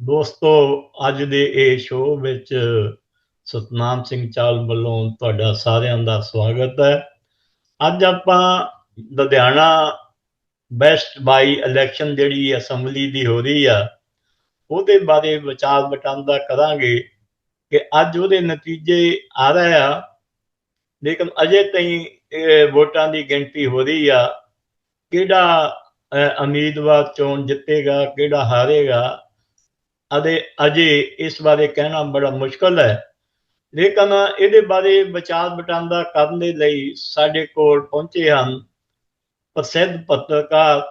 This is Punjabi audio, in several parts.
ਦੋਸਤੋ, ਅੱਜ ਦੇ ਇਹ ਸ਼ੋਅ ਵਿੱਚ ਸਤਨਾਮ ਸਿੰਘ ਚਾਲ ਵੱਲੋਂ ਤੁਹਾਡਾ ਸਾਰਿਆਂ ਦਾ ਸਵਾਗਤ ਹੈ। ਅੱਜ ਆਪਾਂ ਲੁਧਿਆਣਾ ਬੈਸਟ ਬਾਈ ਇਲੈਕਸ਼ਨ ਜਿਹੜੀ ਅਸੈਂਬਲੀ ਦੀ ਹੋ ਰਹੀ ਆ, ਉਹਦੇ ਬਾਰੇ ਵਿਚਾਰ ਵਟਾਂਦਰਾ ਕਰਾਂਗੇ ਕਿ ਅੱਜ ਉਹਦੇ ਨਤੀਜੇ ਆ ਰਹੇ ਆ। ਲੇਕਿਨ ਅਜੇ ਤਾਈਂ ਵੋਟਾਂ ਦੀ ਗਿਣਤੀ ਹੋ ਰਹੀ ਆ। ਕਿਹੜਾ ਉਮੀਦਵਾਰ ਚੋਣ ਜਿੱਤੇਗਾ, ਕਿਹੜਾ ਹਾਰੇਗਾ ਅਦੇ ਅਜੇ ਇਸ ਬਾਰੇ ਕਹਿਣਾ ਬੜਾ ਮੁਸ਼ਕਲ ਹੈ। ਲੇਕਿਨ ਇਹਦੇ ਬਾਰੇ ਵਿਚਾਰ ਵਟਾਂਦਰਾ ਕਰਨ ਦੇ ਲਈ ਸਾਡੇ ਕੋਲ ਪਹੁੰਚੇ ਹਨ ਪ੍ਰਸਿੱਧ ਪੱਤਰਕਾਰ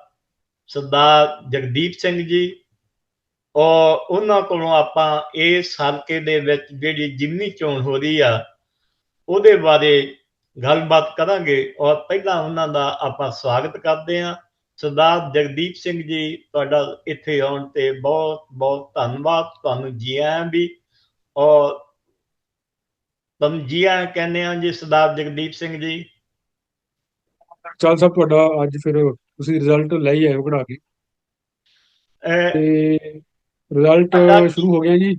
ਸਰਦਾਰ ਜਗਦੀਪ ਸਿੰਘ ਜੀ। ਔਰ ਉਹਨਾਂ ਕੋਲੋਂ ਆਪਾਂ ਇਸ ਹਲਕੇ ਦੇ ਵਿੱਚ ਜਿਹੜੀ ਜਿਮਨੀ ਚੋਣ ਹੋ ਰਹੀ ਆ, ਉਹਦੇ ਬਾਰੇ ਗੱਲਬਾਤ ਕਰਾਂਗੇ। ਔਰ ਪਹਿਲਾਂ ਉਹਨਾਂ ਦਾ ਆਪਾਂ ਸਵਾਗਤ ਕਰਦੇ ਹਾਂ। ਸਰਦਾਰ ਜਗਦੀਪ ਸਿੰਘ ਜੀ ਤੁਹਾਡਾ ਇੱਥੇ ਆਉਣ ਤੇ ਬਹੁਤ ਬਹੁਤ ਧੰਨਵਾਦ। ਤੁਹਾਨੂੰ ਜੀ ਆਇਆਂ ਵੀ ਔਰ ਤੁਹਾਨੂੰ ਜੀ ਆਇਆਂ ਕਹਿੰਦੇ ਆ ਜੀ ਸਰਦਾਰ ਜਗਦੀਪ ਸਿੰਘ ਜੀ। ਚਾਲ ਸਾਹਿਬ ਤੁਹਾਡਾ ਅੱਜ ਫਿਰ ਤੁਸੀਂ ਰਿਜ਼ਲਟ ਲੈ ਹੀ ਹੋ ਕਢਾ ਕੇ। ਤੇ ਰਿਜ਼ਲਟ ਸ਼ੁਰੂ ਹੋ ਗਿਆ ਜੀ।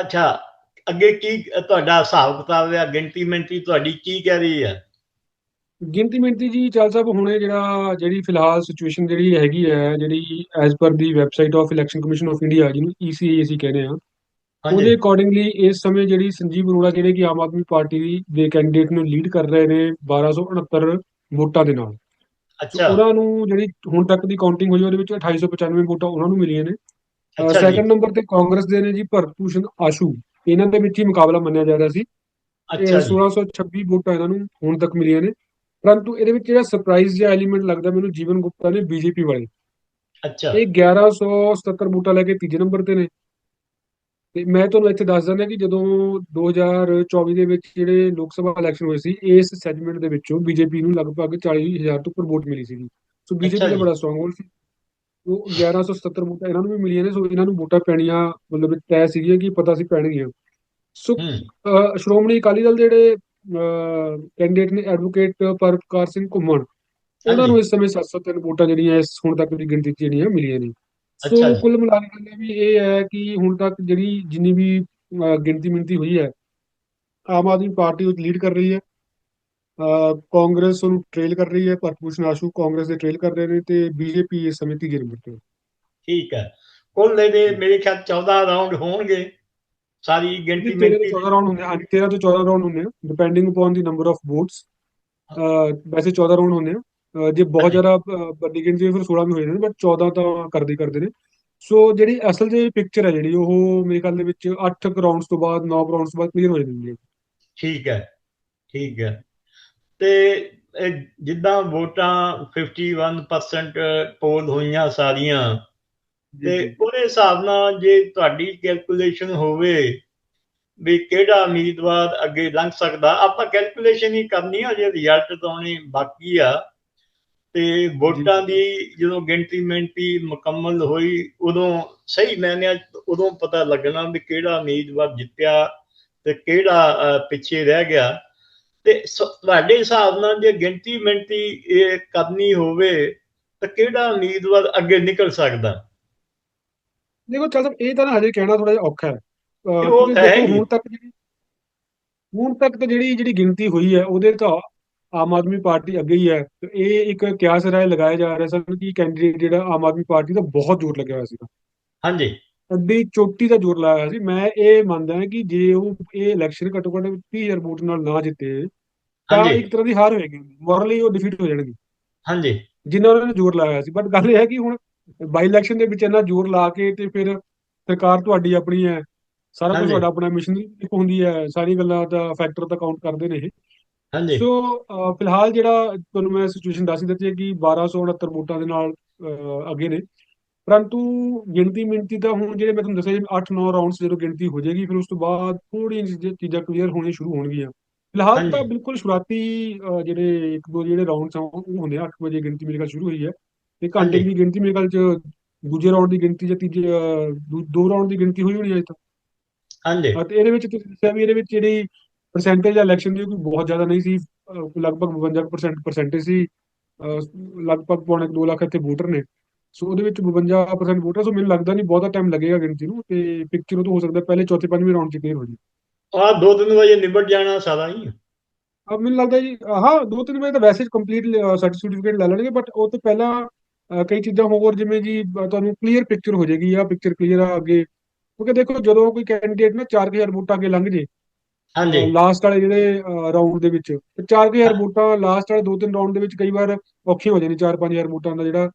ਅੱਛਾ ਅੱਗੇ ਕੀ ਤੁਹਾਡਾ ਹਿਸਾਬ ਕਿਤਾਬ ਹੈ ਗਿਣਤੀ ਮਿੰਟੀ ਤੁਹਾਡੀ ਕੀ ਕਹਿ ਰਹੀ ਹੈ? ਗਿਣਤੀ ਮਿੰਟੀ ਜੀ ਚਾਲ ਸਾਹਿਬ ਹੁਣੇ ਜਿਹੜਾ ਜਿਹੜੀ ਫਿਲਹਾਲ ਸਿਚੁਏਸ਼ਨ ਜਿਹੜੀ ਹੈਗੀ ਹੈ ਜਿਹੜੀ as per the website of election commission of India ਜਿਹਨੂੰ ਈਸੀਆਈ ਅਸੀਂ ਕਹਿੰਦੇ ਆ ਉਹਦੇ ਅਕੋਰਡਿੰਗਲੀ ਇਸ ਸਮੇਂ ਜਿਹੜੀ ਸੰਜੀਵ ਅਰੋੜਾ ਜਿਹੜੇ ਕਿ ਆਮ ਆਦਮੀ ਪਾਰਟੀ ਦੇ ਕੈਂਡੀਡੇਟ ਨੂੰ ਲੀਡ ਕਰ ਰਹੇ ਨੇ 1269 ਵੋਟਾਂ ਦੇ ਨਾਲ। ਅੱਛਾ। ਉਹਨਾਂ ਨੂੰ ਜਿਹੜੀ ਹੁਣ ਤੱਕ ਦੀ ਕਾਊਂਟਿੰਗ ਹੋਈ ਉਹਦੇ ਵਿੱਚ 2895 ਵੋਟਾਂ ਉਹਨਾਂ ਨੂੰ ਮਿਲੀਆਂ ਨੇ। ਸੈਕੰਡ ਨੰਬਰ ਤੇ ਕਾਂਗਰਸ ਦੇ ਨੇ ਜੀ ਭਰਤਪੂਸ਼ਨ ਆਸ਼ੂ। ਇਹਨਾਂ ਦੇ ਵਿੱਚ ਹੀ ਮੁਕਾਬਲਾ ਮੰਨਿਆ ਜਾ ਰਿਹਾ ਸੀ। ਅੱਛਾ 1626 ਵੋਟਾਂ ਇਹਨਾਂ ਨੂੰ ਹੁਣ ਤੱਕ ਮਿਲੀਆਂ ਨੇ। ਪਰੰਤੂ ਇਹਦੇ ਵਿੱਚ ਜਿਹੜਾ ਸਰਪ੍ਰਾਈਜ਼ ਜਿਹਾ ਐਲੀਮੈਂਟ ਲੱਗਦਾ ਮੈਨੂੰ ਜੀਵਨ ਗੁਪਤਾ ਨੇ ਬੀਜੇਪੀ ਵਾਲੇ। ਅੱਛਾ। ਇਹ 1177 ਵੋਟਾਂ ਲੈ ਕੇ ਤੀਜੇ ਨੰਬਰ ਤੇ ਨੇ। ਤੇ ਮੈਂ ਤੁਹਾਨੂੰ ਇੱਥੇ ਦੱਸ ਦਿੰਦਾ ਕਿ ਜਦੋਂ 2024 ਦੇ ਵਿੱਚ ਜਿਹੜੇ ਲੋਕ ਸਭਾ ਇਲੈਕਸ਼ਨ ਹੋਏ ਸੀ ਇਸ ਸੈਗਮੈਂਟ ਦੇ ਵਿੱਚੋਂ ਬੀਜੇਪੀ ਨੂੰ ਲਗਭਗ 40000 ਤੋਂ ਉੱਪਰ ਵੋਟ ਮਿਲੀ ਸੀਗੀ। ਸੋ ਬੀਜੇਪੀ ਦਾ ਬੜਾ ਸਟਰੋਂਗ ਹੋਲ ਸੀ। ਉਹ 1177 ਵੋਟਾਂ ਇਹਨਾਂ ਨੂੰ ਵੀ ਮਿਲੀਆਂ ਨੇ ਸੋ ਇਹਨਾਂ ਨੂੰ ਵੋਟਾਂ ਪੈਣੀਆਂ ਮਤਲਬ ਤੈਅ ਸੀਗੀਆਂ ਕਿ ਪਤਾ ਸੀ ਪੈਣਗੀਆਂ। ਸੋ ਸ਼੍ਰੋਮਣੀ ਅਕਾਲੀ ਦਲ ਜਿਹੜੇ ਕੈਂਡੀਡੇਟ ਨੇ ਐਡਵੋਕੇਟ ਪਰਪਕਾਰ ਸਿੰਘ ਘੁੰਮਣ। ਉਹਨਾਂ ਨੂੰ ਇਸ ਸਮੇਂ 703 ਵੋਟਾਂ ਜਿਹੜੀਆਂ ਇਸ ਹੁਣ ਤੱਕ ਦੀ ਗਿਣਤੀ ਜਿਹੜੀਆਂ ਮਿਲੀਆਂ ਨੇ ਸੋ ਕੁੱਲ ਮਿਲਾ ਕੇ ਵੀ ਇਹ ਹੈ ਕਿ ਹੁਣ ਤੱਕ ਜਿਹੜੀ ਜਿੰਨੀ ਵੀ ਗਿਣਤੀ ਮਿੰਤੀ ਹੋਈ ਹੈ ਆਮ ਆਦਮੀ ਪਾਰਟੀ ਉਹ ਲੀਡ ਕਰ ਰਹੀ ਹੈ। ਕਾਂਗਰਸ ਉਹਨੂੰ ਟ੍ਰੇਲ ਕਰ ਰਹੀ ਹੈ ਭਰਪੂਸ਼ਨ ਆਸ਼ੂ ਕਾਂਗਰਸ ਦੇ ਟ੍ਰੇਲ ਕਰ ਰਹੇ ਨੇ ਤੇ ਬੀਜੇਪੀ ਇਸ ਸਮੇਂ ਤੀਜੇ ਨੰਬਰ ਤੇ ਠੀਕ ਹੈ। ਕੁੱਲ ਦੇ ਮੇਰੇ ਖਿਆਲ 14 ਰਾਉਂਡ ਹੋਣਗੇ। ਸਾਰੀ ਗਿਣਤੀ ਮਿੰਟੀ 14 ਰਾਉਂਡ ਹੁੰਦੇ ਹਨ 13 ਤੋਂ 14 ਰਾਉਂਡ ਹੁੰਦੇ ਆ। Depending upon the number of votes ਵੈਸੇ 14 ਰਾਉਂਡ ਹੁੰਦੇ ਆ। ਜੇ ਬਹੁਤ ਜ਼ਿਆਦਾ ਵੱਡੀ ਗਿਣਤੀ ਫਿਰ 16 ਵੀ ਹੋ ਜਾਂਦੇ ਬਟ 14 ਤਾਂ ਕਰਦੇ ਕਰਦੇ ਨੇ। ਸੋ ਜਿਹੜੀ ਅਸਲ ਜੇ ਪਿਕਚਰ ਹੈ ਜਿਹੜੀ ਉਹ ਮੇਰੇ ਖਿਆਲ ਦੇ ਵਿੱਚ 8 ਰਾਉਂਡਸ ਤੋਂ ਬਾਅਦ 9 ਰਾਉਂਡਸ ਤੋਂ ਬਾਅਦ ਕਲੀਅਰ ਹੋ ਜਾਂਦੀ ਹੈ। ਠੀਕ ਹੈ ਠੀਕ ਹੈ। ਤੇ ਜਿੱਦਾਂ ਵੋਟਾਂ 51% ਪੋਲ ਹੋਈਆਂ ਸਾਰੀਆਂ ਤੇ ਉਹਦੇ ਹਿਸਾਬ ਨਾਲ ਜੇ ਤੁਹਾਡੀ ਕੈਲਕੂਲੇਸ਼ਨ ਹੋਵੇ ਵੀ ਕਿਹੜਾ ਉਮੀਦਵਾਰ ਅੱਗੇ ਲੰਘ ਸਕਦਾ ਆਪਾਂ ਕੈਲਕੂਲੇਸ਼ਨ ਹੀ ਕਰਨੀ ਆ ਜੇ ਰਿਜ਼ਲਟ ਤਾਂ ਆਉਣੇ ਬਾਕੀ ਆ। ਤੇ ਵੋਟਾਂ ਦੀ ਜਦੋਂ ਗਿਣਤੀ ਮਿੰਟੀ ਮੁਕੰਮਲ ਹੋਈ ਉਦੋਂ ਸਹੀ ਮੈਨੇ ਉਦੋਂ ਪਤਾ ਲੱਗਣਾ ਵੀ ਕਿਹੜਾ ਉਮੀਦਵਾਰ ਜਿੱਤਿਆ ਤੇ ਕਿਹੜਾ ਪਿੱਛੇ ਰਹਿ ਗਿਆ। ਤੇ ਤੁਹਾਡੇ ਹਿਸਾਬ ਨਾਲ ਜੇ ਗਿਣਤੀ ਮਿੰਟੀ ਇਹ ਕਰਨੀ ਹੋਵੇ ਤਾਂ ਕਿਹੜਾ ਉਮੀਦਵਾਰ ਅੱਗੇ ਨਿਕਲ ਸਕਦਾ? ਦੇਖੋ ਚੱਲ ਇਹ ਤਾਂ ਹਜੇ ਕਹਿਣਾ ਥੋੜਾ ਜਿਹਾ ਔਖਾ ਹੈ। ਹੁਣ ਤੱਕ ਜਿਹੜੀ ਹੁਣ ਤੱਕ ਤਾਂ ਜਿਹੜੀ ਜਿਹੜੀ ਗਿਣਤੀ ਹੋਈ ਹੈ ਉਹਦੇ ਤਾਂ ਆਮ ਆਦਮੀ ਪਾਰਟੀ ਅੱਗੇ ਹੀ ਹੈ। ਤੇ ਇਹ ਇੱਕ ਕਿਆਸ ਰਾਏ ਲਗਾਇਆ ਜਾ ਰਿਹਾ ਸਨ ਕਿ ਕੈਂਡੀਡੇਟ ਜਿਹੜਾ ਆਮ ਆਦਮੀ ਪਾਰਟੀ ਦਾ ਬਹੁਤ ਜ਼ੋਰ ਲੱਗਿਆ ਹੋਇਆ ਸੀਗਾ। ਹਾਂਜੀ। ਅੱਡੀ ਚੋਟੀ ਦਾ ਜ਼ੋਰ ਲਾਇਆ ਹੋਇਆ ਸੀ। ਮੈਂ ਇਹ ਮੰਨਦਾ ਹਾਂ ਕਿ ਜੇ ਉਹ ਇਹ ਇਲੈਕਸ਼ਨ ਘੱਟੋ ਘੱਟ 30000 ਵੋਟ ਨਾਲ ਨਾ ਜਿੱਤੇ ਤਾਂ ਇੱਕ ਤਰ੍ਹਾਂ ਦੀ ਹਾਰ ਹੋਏਗੀ। ਮੋਰਲੀ ਉਹ ਡਿਫੀਟ ਹੋ ਜਾਣਗੇ। ਹਾਂਜੀ। ਜਿੰਨਾ ਉਹਨਾਂ ਨੇ ਜ਼ੋਰ ਲਾਇਆ ਸੀ। ਬਟ ਗੱਲ ਇਹ ਹੈ ਕਿ ਹੁਣ ਬਾਈ ਇਲੈਕਸ਼ਨ ਦੇ ਵਿੱਚ ਇਹਨਾਂ ਜ਼ੋਰ ਲਾ ਕੇ ਤੇ ਫਿਰ ਸਰਕਾਰ ਤੁਹਾਡੀ ਆਪਣੀ ਹੈ ਸਾਰਾ ਕੁਝ ਤੁਹਾਡਾ ਆਪਣਾ ਮਿਸ਼ਨ ਇੱਕ ਹੁੰਦੀ ਹੈ ਸਾਰੀ ਗੱਲਾਂ ਦਾ ਫੈਕਟਰ ਤਾਂ ਕਾਊਂਟ ਕਰਦੇ ਨੇ ਇਹ। ਹਾਂਜੀ। ਸੋ ਫਿਲਹਾਲ ਜਿਹੜਾ ਤੁਹਾਨੂੰ ਮੈਂ ਸਿਚੁਏਸ਼ਨ ਦੱਸ ਦਿੱਤੀ ਹੈ ਕਿ 1269 ਵੋਟਾਂ ਦੇ ਨਾਲ ਅੱਗੇ ਨੇ। ਪਰੰਤੂ ਗਿਣਤੀ ਮਿੰਤੀ ਤਾਂ ਹੁਣ ਜਿਹੜੇ ਮੈਂ ਤੁਹਾਨੂੰ ਦੱਸਿਆ ਜੀ 8-9 ਰਾਉਂਡਸ ਜਦੋਂ ਗਿਣਤੀ ਹੋ ਜਾਏਗੀ ਫਿਰ ਉਸ ਤੋਂ ਬਾਅਦ ਥੋੜੀਆਂ ਚੀਜ਼ਾਂ ਕਲੀਅਰ ਹੋਣੀਆਂ ਸ਼ੁਰੂ ਹੋਣਗੀਆਂ। ਫਿਲਹਾਲ ਤਾਂ ਬਿਲਕੁਲ ਸ਼ੁਰੂਆਤੀ ਜਿਹੜੇ ਇੱਕ ਦੋ ਜਿਹੜੇ ਰਾਉਂਡਸ ਹੁੰਦੇ ਆ 8 ਵਜੇ ਗਿਣਤੀ ਮੇਰੇ ਖਿਆਲ ਸ਼ੁਰੂ ਹੋਈ ਹੈ। ਤੇ ਘੰਟੇ ਦੀ ਗਿਣਤੀ ਮੇਰੇ ਖਿਆਲ ਚ ਦੂਜੇ ਰਾਉਂਡ ਦੀ ਗਿਣਤੀ ਜਾਂ ਤੀਜੇ ਦੋ ਰਾਉਂਡ ਦੀ ਗਿਣਤੀ ਹੋਈ ਹੋਣੀ ਅਜੇ ਤੱਕ ਹਾਂਜੀ। ਤੇ ਇਹਦੇ ਵਿੱਚ ਤੁਸੀਂ ਦੱਸਿਆ ਵੀ ਇਹਦੇ ਵਿੱਚ ਜਿਹੜੀ ਪਰਸੈਂਟੇਜ ਇਲੈਕਸ਼ਨ ਦੀ ਕੋਈ ਬਹੁਤ ਜ਼ਿਆਦਾ ਨਹੀਂ ਸੀ ਲਗਭਗ 52% ਪਰਸੈਂਟੇਜ ਸੀ। ਲਗਭਗ ਪੌਣੇ 2 ਲੱਖ ਇੱਥੇ ਵੋਟਰ ਨੇ। ਸੋ ਉਹਦੇ ਵਿੱਚ 52% ਵੋਟ ਆ ਸੋ ਮੈਨੂੰ ਲੱਗਦਾ ਨਹੀਂ ਬਹੁਤਾ ਟਾਈਮ ਲੱਗੇਗਾ ਗਿਣਤੀ ਨੂੰ ਤੇ ਪਿਕਚਰ ਉਹ ਤੋਂ ਹੋ ਸਕਦਾ ਪਹਿਲੇ ਚੌਥੇ ਪੰਜਵੇਂ ਰਾਊਂਡ 'ਚ ਕਲੀਅਰ ਹੋ ਜੀ ਆ ਦੋ ਤਿੰਨ ਵਜੇ ਨਿਬਟ ਜਾਣਾ ਸਾਰਾ ਹੀ। ਅਬ ਮੈਨੂੰ ਲੱਗਦਾ ਜੀ ਹਾਂ ਦੋ ਤਿੰਨ ਵਜੇ ਤਾਂ ਵੈਸੇ ਕੰਪਲੀਟ ਸਰਟੀਫਿਕੇਟ ਲੈ ਲੈਣਗੇ ਬਟ ਉਹ ਤੋਂ ਪਹਿਲਾਂ ਅ, ਕਈ ਚੀਜ਼ਾਂ ਹੋਰ ਜਿਵੇਂ ਜੀ ਅ, ਤੁਹਾਨੂੰ ਕਲੀਅਰ ਪਿਕਚਰ ਹੋ ਜਾਏਗੀ ਆ ਪਿਕਚਰ ਕਲੀਅਰ ਆ ਅੱਗੇ। ਕਿਉਂਕਿ ਦੇਖੋ ਜਦੋਂ ਕੋਈ ਕੈਂਡੀਡੇਟ ਨਾ 4000 ਵੋਟਾਂ ਅੱਗੇ ਲੰਘ ਜੇ ਹਾਂਜੀ। ਲਾਸਟ ਵਾਲੇ ਜਿਹੜੇ ਰਾਊਂਡ ਦੇ ਵਿੱਚ ਤੇ 4000 ਵੋਟਾਂ ਲਾਸਟ ਵਾਲੇ ਦੋ ਤਿੰਨ ਰਾਊਂਡ ਦੇ ਵਿੱਚ ਕਈ ਵਾਰ ਔਖੀਆਂ ਹੋ ਜਾਂਦੀਆਂ 4-5000 ਵੋਟਾਂ ਦਾ ਜਿਹੜਾ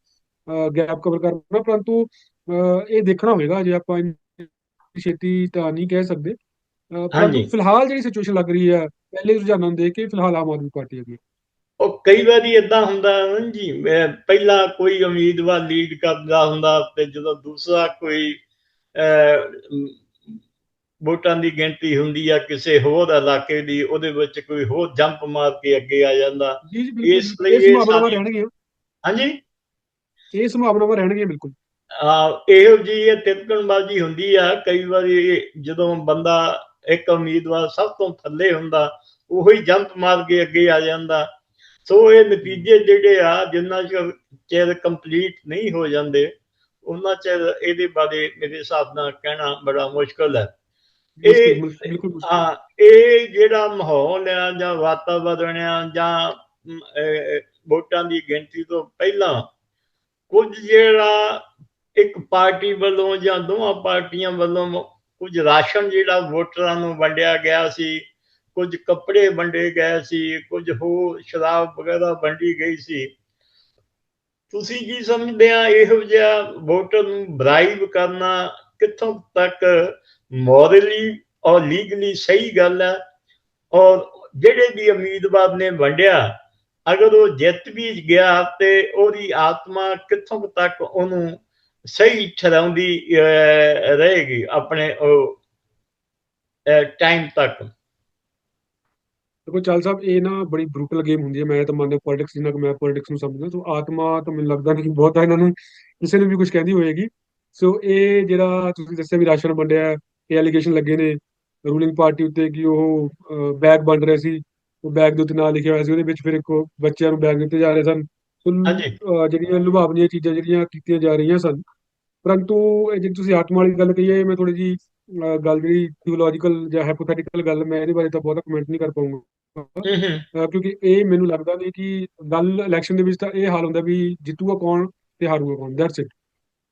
ਗੈਪ ਕਵਰ ਕਰਨਾ ਪਰੰਤੂ ਅ, ਇਹ ਦੇਖਣਾ ਹੋਵੇਗਾ ਜੇ ਆਪਾਂ ਇੰਨੀ ਛੇਤੀ ਤਾਂ ਨਹੀਂ ਕਹਿ ਸਕਦੇ। ਅ, ਪਰੰਤੂ ਹਾਂਜੀ। ਫਿਲਹਾਲ ਜਿਹੜੀ ਸਿਚੁਏਸ਼ਨ ਲੱਗ ਰਹੀ ਹੈ ਪਹਿਲੇ ਰੁਝਾਨਾਂ ਨੂੰ ਦੇਖ ਕੇ ਫਿਲਹਾਲ ਆਮ ਆਦਮੀ ਪਾਰਟੀ ਹੈ। ਉਹ ਕਈ ਵਾਰੀ ਇਦਾਂ ਹੁੰਦਾ ਨਾ ਜੀ ਮੈਂ ਪਹਿਲਾਂ ਕੋਈ ਉਮੀਦਵਾਰ ਲੀਡ ਕਰਦਾ ਹੁੰਦਾ ਤੇ ਜਦੋਂ ਦੂਸਰਾ ਕੋਈ ਵੋਟਾਂ ਦੀ ਗਿਣਤੀ ਹੁੰਦੀ ਆ ਕਿਸੇ ਹੋਰ ਇਲਾਕੇ ਦੀ ਉਹਦੇ ਵਿੱਚ ਕੋਈ ਹੋਰ ਜੰਪ ਮਾਰ ਕੇ ਅੱਗੇ ਆ ਜਾਂਦਾ। ਇਸ ਲਈ ਇਹ ਸੰਭਾਵਨਾਵਾਂ ਰਹਿਣਗੀਆਂ। ਹਾਂਜੀ? ਇਹ ਸੰਭਾਵਨਾਵਾਂ ਰਹਿਣਗੀਆਂ ਬਿਲਕੁਲ। ਆ ਇਹੋ ਜੀ ਇਹ ਤਿਰਕਣਬਾਜ਼ੀ ਹੁੰਦੀ ਆ ਕਈ ਵਾਰੀ ਜਦੋਂ ਬੰਦਾ ਇੱਕ ਉਮੀਦਵਾਰ ਸਭ ਤੋਂ ਥੱਲੇ ਹੁੰਦਾ ਉਹੀ ਜੰਪ ਮਾਰ ਕੇ ਅੱਗੇ ਆ ਜਾਂਦਾ। ਸੋ ਇਹ ਨਤੀਜੇ ਜਿਹੜੇ ਆ ਜਿੰਨਾ ਚਿਰ ਕੰਪਲੀਟ ਨਹੀਂ ਹੋ ਜਾਂਦੇ ਉਹਨਾਂ ਚਿਰ ਇਹਦੇ ਬਾਰੇ ਮੇਰੇ ਹਿਸਾਬ ਨਾਲ ਕਹਿਣਾ ਬੜਾ ਮੁਸ਼ਕਲ ਹੈ ਇਹ-। ਹਾਂ ਇਹ ਜਿਹੜਾ ਮਾਹੌਲ ਆ ਜਾਂ ਵਾਤਾਵਰਣ ਆ ਜਾਂ ਵੋਟਾਂ ਦੀ ਗਿਣਤੀ ਤੋਂ ਪਹਿਲਾਂ ਕੁਝ ਜਿਹੜਾ ਇੱਕ ਪਾਰਟੀ ਵੱਲੋਂ ਜਾਂ ਦੋਵਾਂ ਪਾਰਟੀਆਂ ਵੱਲੋਂ ਕੁਝ ਰਾਸ਼ਨ ਜਿਹੜਾ ਵੋਟਰਾਂ ਨੂੰ ਵੰਡਿਆ ਗਿਆ ਸੀ ਕੁਝ ਕੱਪੜੇ ਵੰਡੇ ਗਏ ਸੀ ਕੁਝ ਹੋਰ ਸ਼ਰਾਬ ਵਗੈਰਾ ਵੰਡੀ ਗਈ ਸੀ। ਤੁਸੀਂ ਕੀ ਸਮਝਦੇ ਆ ਇਹੋ ਜਿਹਾ ਵੋਟਰ ਨੂੰ ਬਰਾਈਬ ਕਰਨਾ? ਕਿੱਥੋਂ ਤੱਕ ਮੋਰਲੀ ਔਰ ਲੀਗਲੀ ਸਹੀ ਗੱਲ ਹੈ ਔਰ ਜਿਹੜੇ ਵੀ ਉਮੀਦਵਾਰ ਨੇ ਵੰਡਿਆ ਅਗਰ ਉਹ ਜਿੱਤ ਵੀ ਗਿਆ ਤੇ ਉਹਦੀ ਆਤਮਾ ਕਿੱਥੋਂ ਤੱਕ ਉਹਨੂੰ ਸਹੀ ਠਹਿਰਾਉਂਦੀ ਅਹ, ਰਹੇਗੀ ਆਪਣੇ ਉਹ ਟਾਈਮ ਤੱਕ? ਦੇਖੋ ਚਾਲ ਸਾਹਿਬ ਇਹ ਨਾ ਬੜੀ ਬਰੂਟਲ ਗੇਮ ਹੁੰਦੀ ਹੈ। ਮੈਂ ਤਾਂ ਮੰਨਦਾ ਪੋਲਿਟਿਕਸ ਜਿੰਨਾ ਕਿ ਮੈਂ ਪੋਲਿਟਿਕਸ ਨੂੰ ਸਮਝਦਾ ਸੋ ਆਤਮਾ ਤਾਂ ਮੈਨੂੰ ਲੱਗਦਾ ਨਹੀਂ ਕਿ ਬਹੁਤਾ ਇਹਨਾਂ ਨੂੰ ਕਿਸੇ ਨੂੰ ਵੀ ਕੁਝ ਕਹਿੰਦੀ ਹੋਏਗੀ। ਸੋ ਇਹ ਜਿਹੜਾ ਤੁਸੀਂ ਦੱਸਿਆ ਵੀ ਰਾਸ਼ਨ ਵੰਡਿਆ ਇਹ ਐਲੀਗੇਸ਼ਨ ਲੱਗੇ ਨੇ। ਰੂਲਿੰਗ ਪਾਰਟੀ ਉੱਤੇ ਕਿ ਉਹ ਬੈਗ ਵੰਡ ਰਹੇ ਸੀ। ਉਹ ਬੈਗ ਦੇ ਉੱਤੇ ਨਾਂ ਲਿਖਿਆ ਹੋਇਆ ਸੀ। ਉਹਦੇ ਵਿੱਚ ਫਿਰ ਇੱਕ ਬੱਚਿਆਂ ਨੂੰ ਬੈਗ ਦਿੱਤੇ ਜਾ ਰਹੇ ਸਨ। ਜਿਹੜੀਆਂ ਲੁਭਾਵਣੀਆਂ ਚੀਜ਼ਾਂ ਜਿਹੜੀਆਂ ਕੀਤੀਆਂ ਜਾ ਰਹੀਆਂ ਸਨ। ਪਰੰਤੂ ਜਿਹੜੀ ਤੁਸੀਂ ਆਤਮਾ ਵਾਲੀ ਗੱਲ ਕਹੀ ਹੈ ਮੈਂ ਥੋੜੀ ਜੀ ਗੱਲ ਜਿਹੜੀ ਥਿਓਲੋਜੀਕਲ ਜਾਂ ਹਾਈਪੋਥੈਟੀਕਲ ਗੱਲ ਮੈਂ ਇਹਦੇ ਬਾਰੇ ਤਾਂ ਬਹੁਤਾ ਕਮੈਂਟ ਨਹੀਂ ਕਰ ਪਾਉਂਗਾ ਕਿਉਂਕਿ ਇਹ ਮੈਨੂੰ ਲੱਗਦਾ ਨਹੀਂ ਕਿ ਗੱਲ ਇਲੈਕਸ਼ਨ ਦੇ ਵਿੱਚ ਤਾਂ ਇਹ ਹਾਲ ਹੁੰਦਾ ਵੀ ਜਿੱਤੂਗਾ ਕੌਣ ਤੇ ਹਾਰੂਗਾ ਕੌਣ ਦੈਟਸ ਇਟ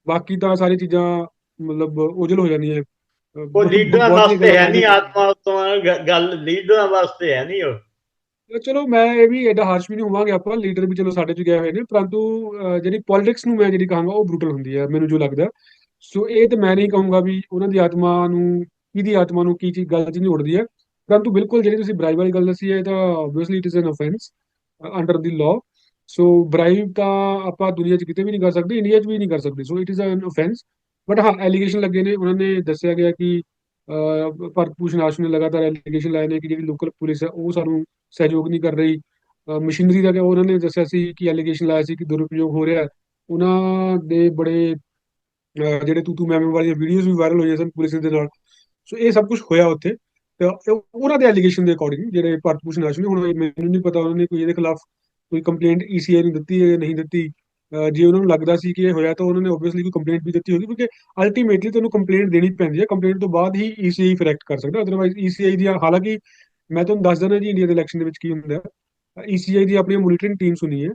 ਬਾਕੀ ਤਾਂ ਸਾਰੀ ਚੀਜ਼ਾਂ ਮਤਲਬ ਉਜਲ ਹੋ ਜਾਂਦੀਆਂ ਅਹ ਉਹ ਲੀਡਰਾਂ ਬਹੁਤੀਆਂ ਵਾਸਤੇ ਹੈ ਨਹੀਂ ਆਤਮਾ ਤੋਂ ਗੱਲ ਲੀਡਰਾਂ ਵਾਸਤੇ ਹੈ ਨਹੀਂ ਉਹ। ਚਲੋ ਮੈਂ ਇਹ ਵੀ ਐਡਾ ਹਾਰਸ਼ ਵੀ ਨਹੀਂ ਹੋਵਾਂਗੇ ਆਪਾਂ ਲੀਡਰ ਵੀ ਚਲੋ ਸਾਡੇ ਚ ਗਏ ਹੋਏ ਨੇ ਪਰੰਤੂ ਜਿਹੜੀ ਪੋਲਿਟਿਕਸ ਨੂੰ ਮੈਂ ਜਿਹੜੀ ਕਹਾਂਗਾ ਉਹ ਬਰੂਟਲ ਹੁੰਦੀ ਹੈ ਮੈਨੂੰ ਜੋ ਲੱਗਦਾ। ਸੋ ਇਹ ਤੇ ਮੈਂ ਨਹੀਂ ਕਹੂੰਗਾ ਵੀ ਉਹਨਾਂ ਦੀ ਆਤਮਾ ਨੂੰ ਕਿਹਦੀ ਆਤਮਾ ਨੂੰ ਕੀ ਚੀਜ਼ ਗੱਲ ਚ ਨਹੀਂ ਉੜਦੀ ਹੈ। ਪਰੰਤੂ ਬਿਲਕੁਲ ਜਿਹੜੀ ਤੁਸੀਂ ਬ੍ਰਾਈਬ ਵਾਲੀ ਗੱਲ ਦੱਸੀ ਹੈ ਇਹ ਤਾਂ obviously it is an offence under the law so bribe ਤਾਂ ਆਪਾਂ ਦੁਨੀਆ 'ਚ ਕਿਤੇ ਵੀ ਨਹੀਂ ਕਰ ਸਕਦੇ ਇੰਡੀਆ 'ਚ ਵੀ ਨਹੀਂ ਕਰ ਸਕਦੇ so it is an offence but ਹਾਂ ਐਲੀਗੇਸ਼ਨ ਲੱਗੇ ਨੇ ਉਹਨਾਂ ਨੇ ਦੱਸਿਆ ਗਿਆ ਕਿ ਅਹ, ਭਾਰਤ ਭੂਸ਼ਣ ਆਸ਼ੂ ਨੇ ਲਗਾਤਾਰ ਐਲੀਗੇਸ਼ਨ ਲਾਏ ਨੇ ਕਿ ਜਿਹੜੀ ਲੋਕਲ ਪੁਲਿਸ ਹੈ ਉਹ ਸਾਨੂੰ ਸਹਿਯੋਗ ਨਹੀਂ ਕਰ ਰਹੀ। ਮਸ਼ੀਨਰੀ ਦਾ ਕਿ ਉਹਨਾਂ ਨੇ ਦੱਸਿਆ ਸੀ ਕਿ ਐਲੀਗੇਸ਼ਨ ਲਾਇਆ ਸੀ ਕਿ ਦੁਰਉਪਯੋਗ ਹੋ ਰਿਹਾ ਹੈ। ਉਹਨਾਂ ਦੇ ਬੜੇ ਜਿਹੜੇ ਤੂੰ ਤੂੰ ਵਾਲੀਆਂ ਵੀਡੀਓਜ਼ ਵੀ ਵਾਇਰਲ ਹੋਈਆਂ ਸਨ ਪੁਲਿਸ ਦੇ ਨਾਲ। ਸੋ ਇਹ ਸਭ ਕੁਝ ਹੋਇਆ ਉੱਥੇ। ਉਹਨਾਂ ਦੇ ਐਲੀਗੇਸ਼ਨ ਦੇ ਅਕੋਰਡਿੰਗ ਜਿਹੜੇ ਭਾਰਤ ਭੂਸ਼ਣ ਆਸ਼ੂ ਨੇ, ਹੁਣ ਮੈਨੂੰ ਨਹੀਂ ਪਤਾ, ਉਹਨਾਂ ਨੇ ਕੋਈ ਇਹਦੇ ਖਿਲਾਫ ਕੋਈ ਕੰਪਲੇਂਟ ਈਸੀਆਈ ਨੂੰ ਦਿੱਤੀ ਹੈ ਨਹੀਂ ਦਿੱਤੀ। ਜੇ ਉਹਨਾਂ ਨੂੰ ਲੱਗਦਾ ਸੀ ਕਿ ਇਹ ਹੋਇਆ ਤਾਂ ਉਹਨਾਂ ਨੇ ਆਬਵੀਅਸਲੀ ਕੋਈ ਕੰਪਲੇਂਟ ਵੀ ਦਿੱਤੀ ਹੋਗੀ ਕਿਉਂਕਿ ਅਲਟੀਮੇਟਲੀ ਤੁਹਾਨੂੰ ਕੰਪਲੇਂਟ ਦੇਣੀ ਪੈਂਦੀ ਹੈ। ਕੰਪਲੇਂਟ ਤੋਂ ਬਾਅਦ ਹੀ ਈਸੀਆਈ ਫਿਰ ਐਕਟ ਕਰ ਸਕਦਾ। ਅਦਰਵਾਈਜ਼ ਈਸੀਆਈ ਦੀ ਹਾਲਾਂਕਿ ਮੈਂ ਤੁਹਾਨੂੰ ਦੱਸ ਦਿੰਦਾ ਜੀ ਇੰਡੀਆ ਦੇ ਇਲੈਕਸ਼ਨ ਦੇ ਵਿੱਚ ਕੀ ਹੁੰਦਾ ਹੈ। ਈਸੀਆਈ ਦੀ ਆਪਣੀ ਮੋਨੀਟਰਿੰਗ ਟੀਮਸ ਹੁੰਦੀਆਂ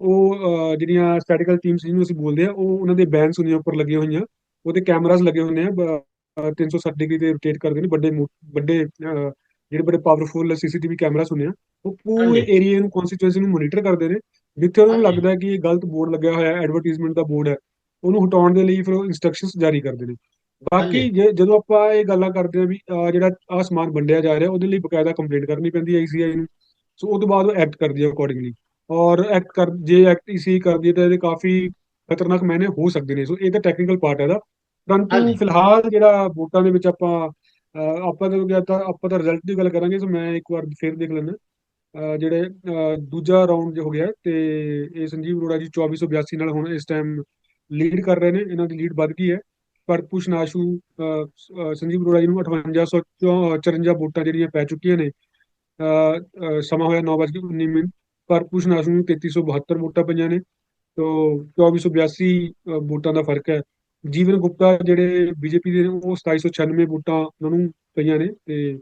ਉਹ ਜਿਹੜੀਆਂ ਸਟੈਟਿਕਲ ਟੀਮਸ ਜਿਹਨੂੰ ਅਸੀਂ ਬੋਲਦੇ ਆ ਉਹ ਉਹਨਾਂ ਦੇ ਬੈਂਸ ਹੁੰਦੀਆਂ, ਉੱਪਰ ਲੱਗੀਆਂ ਹੋਈਆਂ। ਉਹਦੇ ਕੈਮਰਾਸ ਲੱਗੇ ਹੁੰਦੇ ਆ 360 ਡਿਗਰੀ ਤੇ ਰੋਟੇਟ ਕਰਦੇ ਨੇ ਵੱਡੇ ਵੱਡੇ ਜਿਹੜੇ ਬੜੇ ਪਾਵਰਫੁਲ ਸੀਸੀਟੀਵੀ ਕੈਮਰਾਸ ਹੁੰਦੇ ਆ ਉਹ ਪੂਰੇ। ਏਰੀਆ ਨੂੰ ਕਨਸਟੀਟੂਐਂਸੀ ਨੂੰ ਮੋਨੀਟਰ ਕਰਦੇ ਨੇ ਜਿੱਥੇ ਉਹਨਾਂ ਨੂੰ। ਲੱਗਦਾ ਕਿ ਇਹ ਗਲਤ ਬੋਰਡ ਲੱਗਿਆ ਹੋਇਆ ਹੈ ਐਡਵਰਟਾਈਜ਼ਮੈਂਟ ਦਾ ਬੋਰਡ ਹੈ ਉਹਨੂੰ ਹਟਾਉਣ ਦੇ ਲਈ ਫਿਰ ਉਹ ਇਨਸਟਰਕਸ਼ਨਸ ਜਾਰੀ ਕਰਦੇ ਨੇ ਬਾਕੀ ਜਦੋਂ ਆਪਾਂ ਇਹ ਗੱਲਾਂ ਕਰਦੇ ਆ ਵੀ ਜਿਹੜਾ ਆਹ ਸਮਾਨ ਵੰਡਿਆ ਜਾ ਰਿਹਾ ਉਹਦੇ ਲਈ ਬਕਾਇਦਾ ਕੰਪਲੇਂਟ ਕਰਨੀ ਪੈਂਦੀ ਹੈ ਆਈਸੀਆਈ ਨੂੰ ਸੋ ਉਹ ਤੋਂ ਬਾਅਦ ਉਹ ਐਕਟ ਕਰਦੀ ਹੈ ਅਕੋਰਡਿੰਗਲੀ ਔਰ ਐਕਟ ਕਰ ਜੇ ਐਕਟ ਈਸੀਆਈ ਕਰਦੀ ਹੈ ਤਾਂ ਇਹਦੇ ਕਾਫੀ ਖਤਰਨਾਕ ਮੈਨੇ ਹੋ ਸਕਦੇ ਨੇ ਸੋ ਇਹ ਤਾਂ ਟੈਕਨੀਕਲ ਪਾਰਟ ਹੈ ਦਾ ਪਰੰਤੂ। ਫਿਲਹਾਲ ਜਿਹੜਾ ਵੋਟਾਂ ਦੇ ਵਿੱਚ ਆਪਾਂ ਆਪਾਂ ਜਦੋਂ ਗਿਆ ਤਾਂ ਆਪਾਂ ਤਾਂ ਰਿਜ਼ਲਟ ਦੀ ਗੱਲ ਕਰਾਂਗੇ ਸੋ ਮੈਂ ਇੱਕ ਵਾਰ ਫੇਰ ਦੇਖ ਅਹ, ਜਿਹੜੇ ਦੂਜਾ ਰਾਉਂਡ ਜੋ ਹੋ ਗਿਆ ਤੇ ਇਹ ਸੰਜੀਵ ਅਰੋੜਾ ਜੀ 2482 ਨਾਲ ਹੁਣ ਇਸ ਟਾਈਮ ਲੀਡ ਕਰ ਰਹੇ ਨੇ ਇਹਨਾਂ ਦੀ ਲੀਡ ਵੱਧ ਗਈ ਹੈ। ਪਰ ਪੁਸ਼ਨਾਸ਼ੂ ਸੰਜੀਵ ਅਰੋੜਾ ਜੀ ਨੂੰ 5854 ਵੋਟਾਂ ਜਿਹੜੀਆਂ ਪੈ ਚੁੱਕੀਆਂ ਨੇ ਸਮਾਂ ਹੋਇਆ 9:19 ਮਿੰਟ ਪਰ ਪੁਸ਼ਨਾਸ਼ੂ ਨੂੰ 3372 ਵੋਟਾਂ ਪਈਆਂ ਨੇ। ਤੋ 2482 ਅ, ਵੋਟਾਂ ਦਾ ਫ਼ਰਕ ਹੈ। ਜੀਵਨ ਗੁਪਤਾ ਜਿਹੜੇ ਬੀਜੇਪੀ ਦੇ ਨੇ ਉਹ 2796 ਵੋਟਾਂ ਉਹਨਾਂ ਨੂੰ ਪਈਆਂ ਨੇ ਤੇ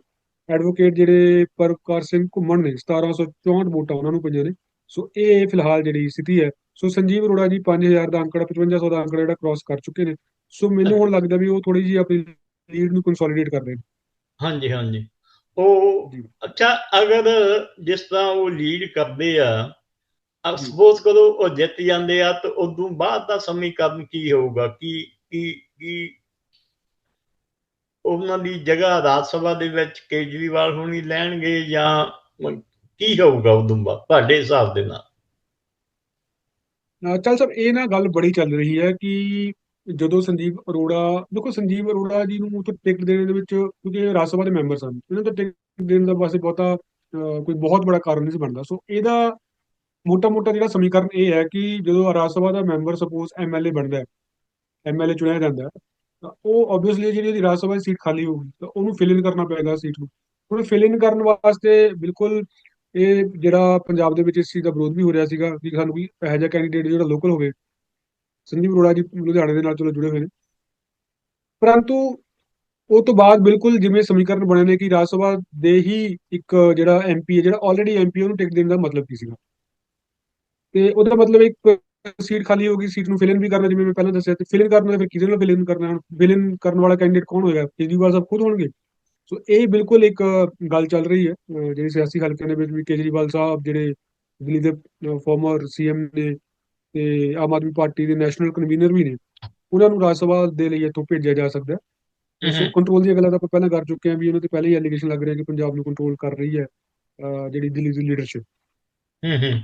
ਐਡਵੋਕੇਟ ਜਿਹੜੇ ਪਰਕਾਰ ਸਿੰਘ ਘੁੰਮਣ ਨੇ 1764 ਵੋਟਾਂ ਉਹਨਾਂ ਨੂੰ ਪਈਆਂ ਨੇ। ਸੋ ਇਹ ਫਿਲਹਾਲ ਜਿਹੜੀ ਸਥਿਤੀ ਹੈ। ਸੋ ਸੰਜੀਵ ਅਰੋੜਾ ਜੀ 5000 ਦਾ ਅੰਕੜਾ 5500 ਦਾ ਅੰਕੜਾ ਜਿਹੜਾ ਕ੍ਰਾਸ ਕਰ ਚੁੱਕੇ ਨੇ। ਸੋ ਮੈਨੂੰ ਹੁਣ ਲੱਗਦਾ ਵੀ ਉਹ ਥੋੜੀ ਜਿਹੀ ਆਪਣੀ ਲੀਡ ਨੂੰ ਕੰਸੋਲੀਡੇਟ ਕਰ ਰਹੇ ਨੇ। ਹਾਂਜੀ ਹਾਂਜੀ। ਉਹ ਜੀ। ਅੱਛਾ ਅਗਰ ਜਿਸ ਤਰ੍ਹਾਂ ਉਹ ਲੀਡ ਕਰਦੇ ਆ ਜੀ। ਸਪੋਜ਼ ਕਰੋ ਉਹ ਜਿੱਤ ਜਾਂਦੇ ਆ ਤਾਂ ਉਦੋਂ ਬਾਅਦ ਦਾ ਸਮੀਕਰਨ ਕੀ ਹੋਊਗਾ? ਕੀ ਕੀ ਕੀ? ਉਹਨਾਂ ਦੀ ਜਗ੍ਹਾ ਰਾਜ ਸਭਾ ਦੇ ਵਿੱਚ ਕੇਜਰੀਵਾਲ ਹੋਣੀ ਲੈਣਗੇ ਜਾਂ ਕੀ ਹੋਊਗਾ ਉਦੋਂ ਬਾਅਦ ਤੁਹਾਡੇ ਹਿਸਾਬ ਦੇ ਨਾਲ? ਚੱਲ ਸਾਹਿਬ ਇਹ ਨਾ ਗੱਲ ਬੜੀ ਚੱਲ ਰਹੀ ਹੈ ਕਿ ਜਦੋਂ ਸੰਜੀਵ ਅਰੋੜਾ ਦੇਖੋ ਸੰਜੀਵ ਅਰੋੜਾ ਜੀ ਨੂੰ ਉੱਥੇ ਟਿਕਟ ਦੇਣ ਦੇ ਵਿੱਚ ਕਿਉਂਕਿ ਰਾਜ ਸਭਾ ਦੇ ਮੈਂਬਰ ਸਨ ਇਹਨਾਂ ਤੋਂ ਟਿਕਟ ਦੇਣ ਦਾ ਵਾਸਤੇ ਬਹੁਤਾ ਕੋਈ ਬਹੁਤ ਬੜਾ ਕਾਰਨ ਨਹੀਂ ਸੀ ਬਣਦਾ। ਸੋ ਇਹਦਾ ਮੋਟਾ ਮੋਟਾ ਜਿਹੜਾ ਸਮੀਕਰਨ ਇਹ ਹੈ ਕਿ ਜਦੋਂ ਰਾਜ ਸਭਾ ਦਾ ਮੈਂਬਰ ਸਪੋਜ਼ ਐਮਐਲਏ ਬਣਦਾ ਹੈ ਐਮਐਲਏ ਚੁਣਿਆ ਜਾਂਦਾ ਹੈ, ਤਾਂ ਉਹ ਆਬਵੀਅਸਲੀ ਜਿਹੜੀ ਉਹਦੀ ਰਾਜ ਸਭਾ ਦੀ ਸੀਟ ਖਾਲੀ ਹੋਊਗੀ ਤਾਂ ਉਹਨੂੰ ਫਿਲ ਇਨ ਕਰਨਾ ਪਏਗਾ ਸੀਟ ਨੂੰ। ਹੁਣ ਫਿਲ ਇਨ ਕਰਨ ਵਾਸਤੇ ਬਿਲਕੁਲ ਇਹ ਜਿਹੜਾ ਪੰਜਾਬ ਦੇ ਵਿੱਚ ਇਸ ਚੀਜ਼ ਦਾ ਵਿਰੋਧ ਵੀ ਹੋ ਰਿਹਾ ਸੀਗਾ ਕਿ ਸਾਨੂੰ ਕੋਈ ਇਹੋ ਜਿਹਾ ਕੈਂਡੀਡੇਟ ਜਿਹੜਾ ਲੋਕਲ ਹੋਵੇ ਸੰਜੀਵ ਅਰੋੜਾ ਜੀ ਲੁਧਿਆਣੇ ਦੇ ਨਾਲ ਚਲੋ ਜੁੜੇ ਹੋਏ ਨੇ। ਪਰੰਤੂ ਉਹ ਤੋਂ ਬਾਅਦ ਬਿਲਕੁਲ ਜਿਵੇਂ ਸਮੀਕਰਨ ਬਣੇ ਨੇ ਕਿ ਰਾਜ ਸਭਾ ਦੇ ਹੀ ਇੱਕ ਜਿਹੜਾ ਐਮਪੀ ਹੈ ਜਿਹੜਾ ਆਲਰੇਡੀ ਐਮਪੀ ਉਹਨੂੰ ਟਿਕਟ ਦੇਣ ਦਾ ਮਤਲਬ ਕੀ ਸੀਗਾ? ਤੇ ਉਹਦਾ ਮਤਲਬ ਇੱਕ ਸੀਟ ਖਾਲੀ ਹੋਗੀ ਸੀਟ ਨੂੰ ਫਿਲ ਇਨ ਵੀ ਕਰਨਾ ਜਿਵੇਂ ਮੈਂ ਪਹਿਲਾਂ ਦੱਸਿਆ ਤੇ ਫਿਲ ਇਨ ਕਰਨਾ ਫਿਰ ਕਿਹਦੇ ਨਾਲ ਫਿਲ ਇਨ ਕਰਨਾ ਫਿਲ ਇਨ ਕਰਨ ਵਾਲਾ ਕੈਂਡੀਡੇਟ ਕੌਣ ਹੋਏਗਾ? ਕੇਜਰੀਵਾਲ ਸਾਹਿਬ ਖੁਦ ਹੋਣਗੇ। ਸੋ ਇਹ ਬਿਲਕੁਲ ਇੱਕ ਗੱਲ ਚੱਲ ਰਹੀ ਹੈ ਜਿਹੜੀ ਸਿਆਸੀ ਹਲਕਿਆਂ ਦੇ ਵਿੱਚ ਵੀ ਕੇਜਰੀਵਾਲ ਸਾਹਿਬ ਜਿਹੜੇ ਦਿੱਲੀ ਦੇ ਫਾਰਮਰ ਸੀਐਮ ਨੇ ਤੇ ਆਮ ਆਦਮੀ ਪਾਰਟੀ ਦੇ ਨੈਸ਼ਨਲ ਕਨਵੀਨਰ ਵੀ ਨੇ ਉਹਨਾਂ ਨੂੰ ਰਾਜ ਸਭਾ ਦੇ ਲਈ ਇੱਥੋਂ ਭੇਜਿਆ ਜਾ ਸਕਦਾ ਹੈ। ਸੋ ਕੰਟਰੋਲ ਦੀਆਂ ਗੱਲਾਂ ਤਾਂ ਆਪਾਂ ਪਹਿਲਾਂ ਕਰ ਚੁੱਕੇ ਹਾਂ ਵੀ ਉਹਨਾਂ ਤੇ ਪਹਿਲੇ ਹੀ ਐਲੀਗੇਸ਼ਨ ਲੱਗ ਰਿਹਾ ਕਿ ਪੰਜਾਬ ਨੂੰ ਕੰਟਰੋਲ ਕਰ ਰਹੀ ਹੈ ਜਿਹੜੀ ਦਿੱਲੀ ਦੀ ਲੀਡਰਸ਼ਿਪ ਹੂੰ ਹੂੰ।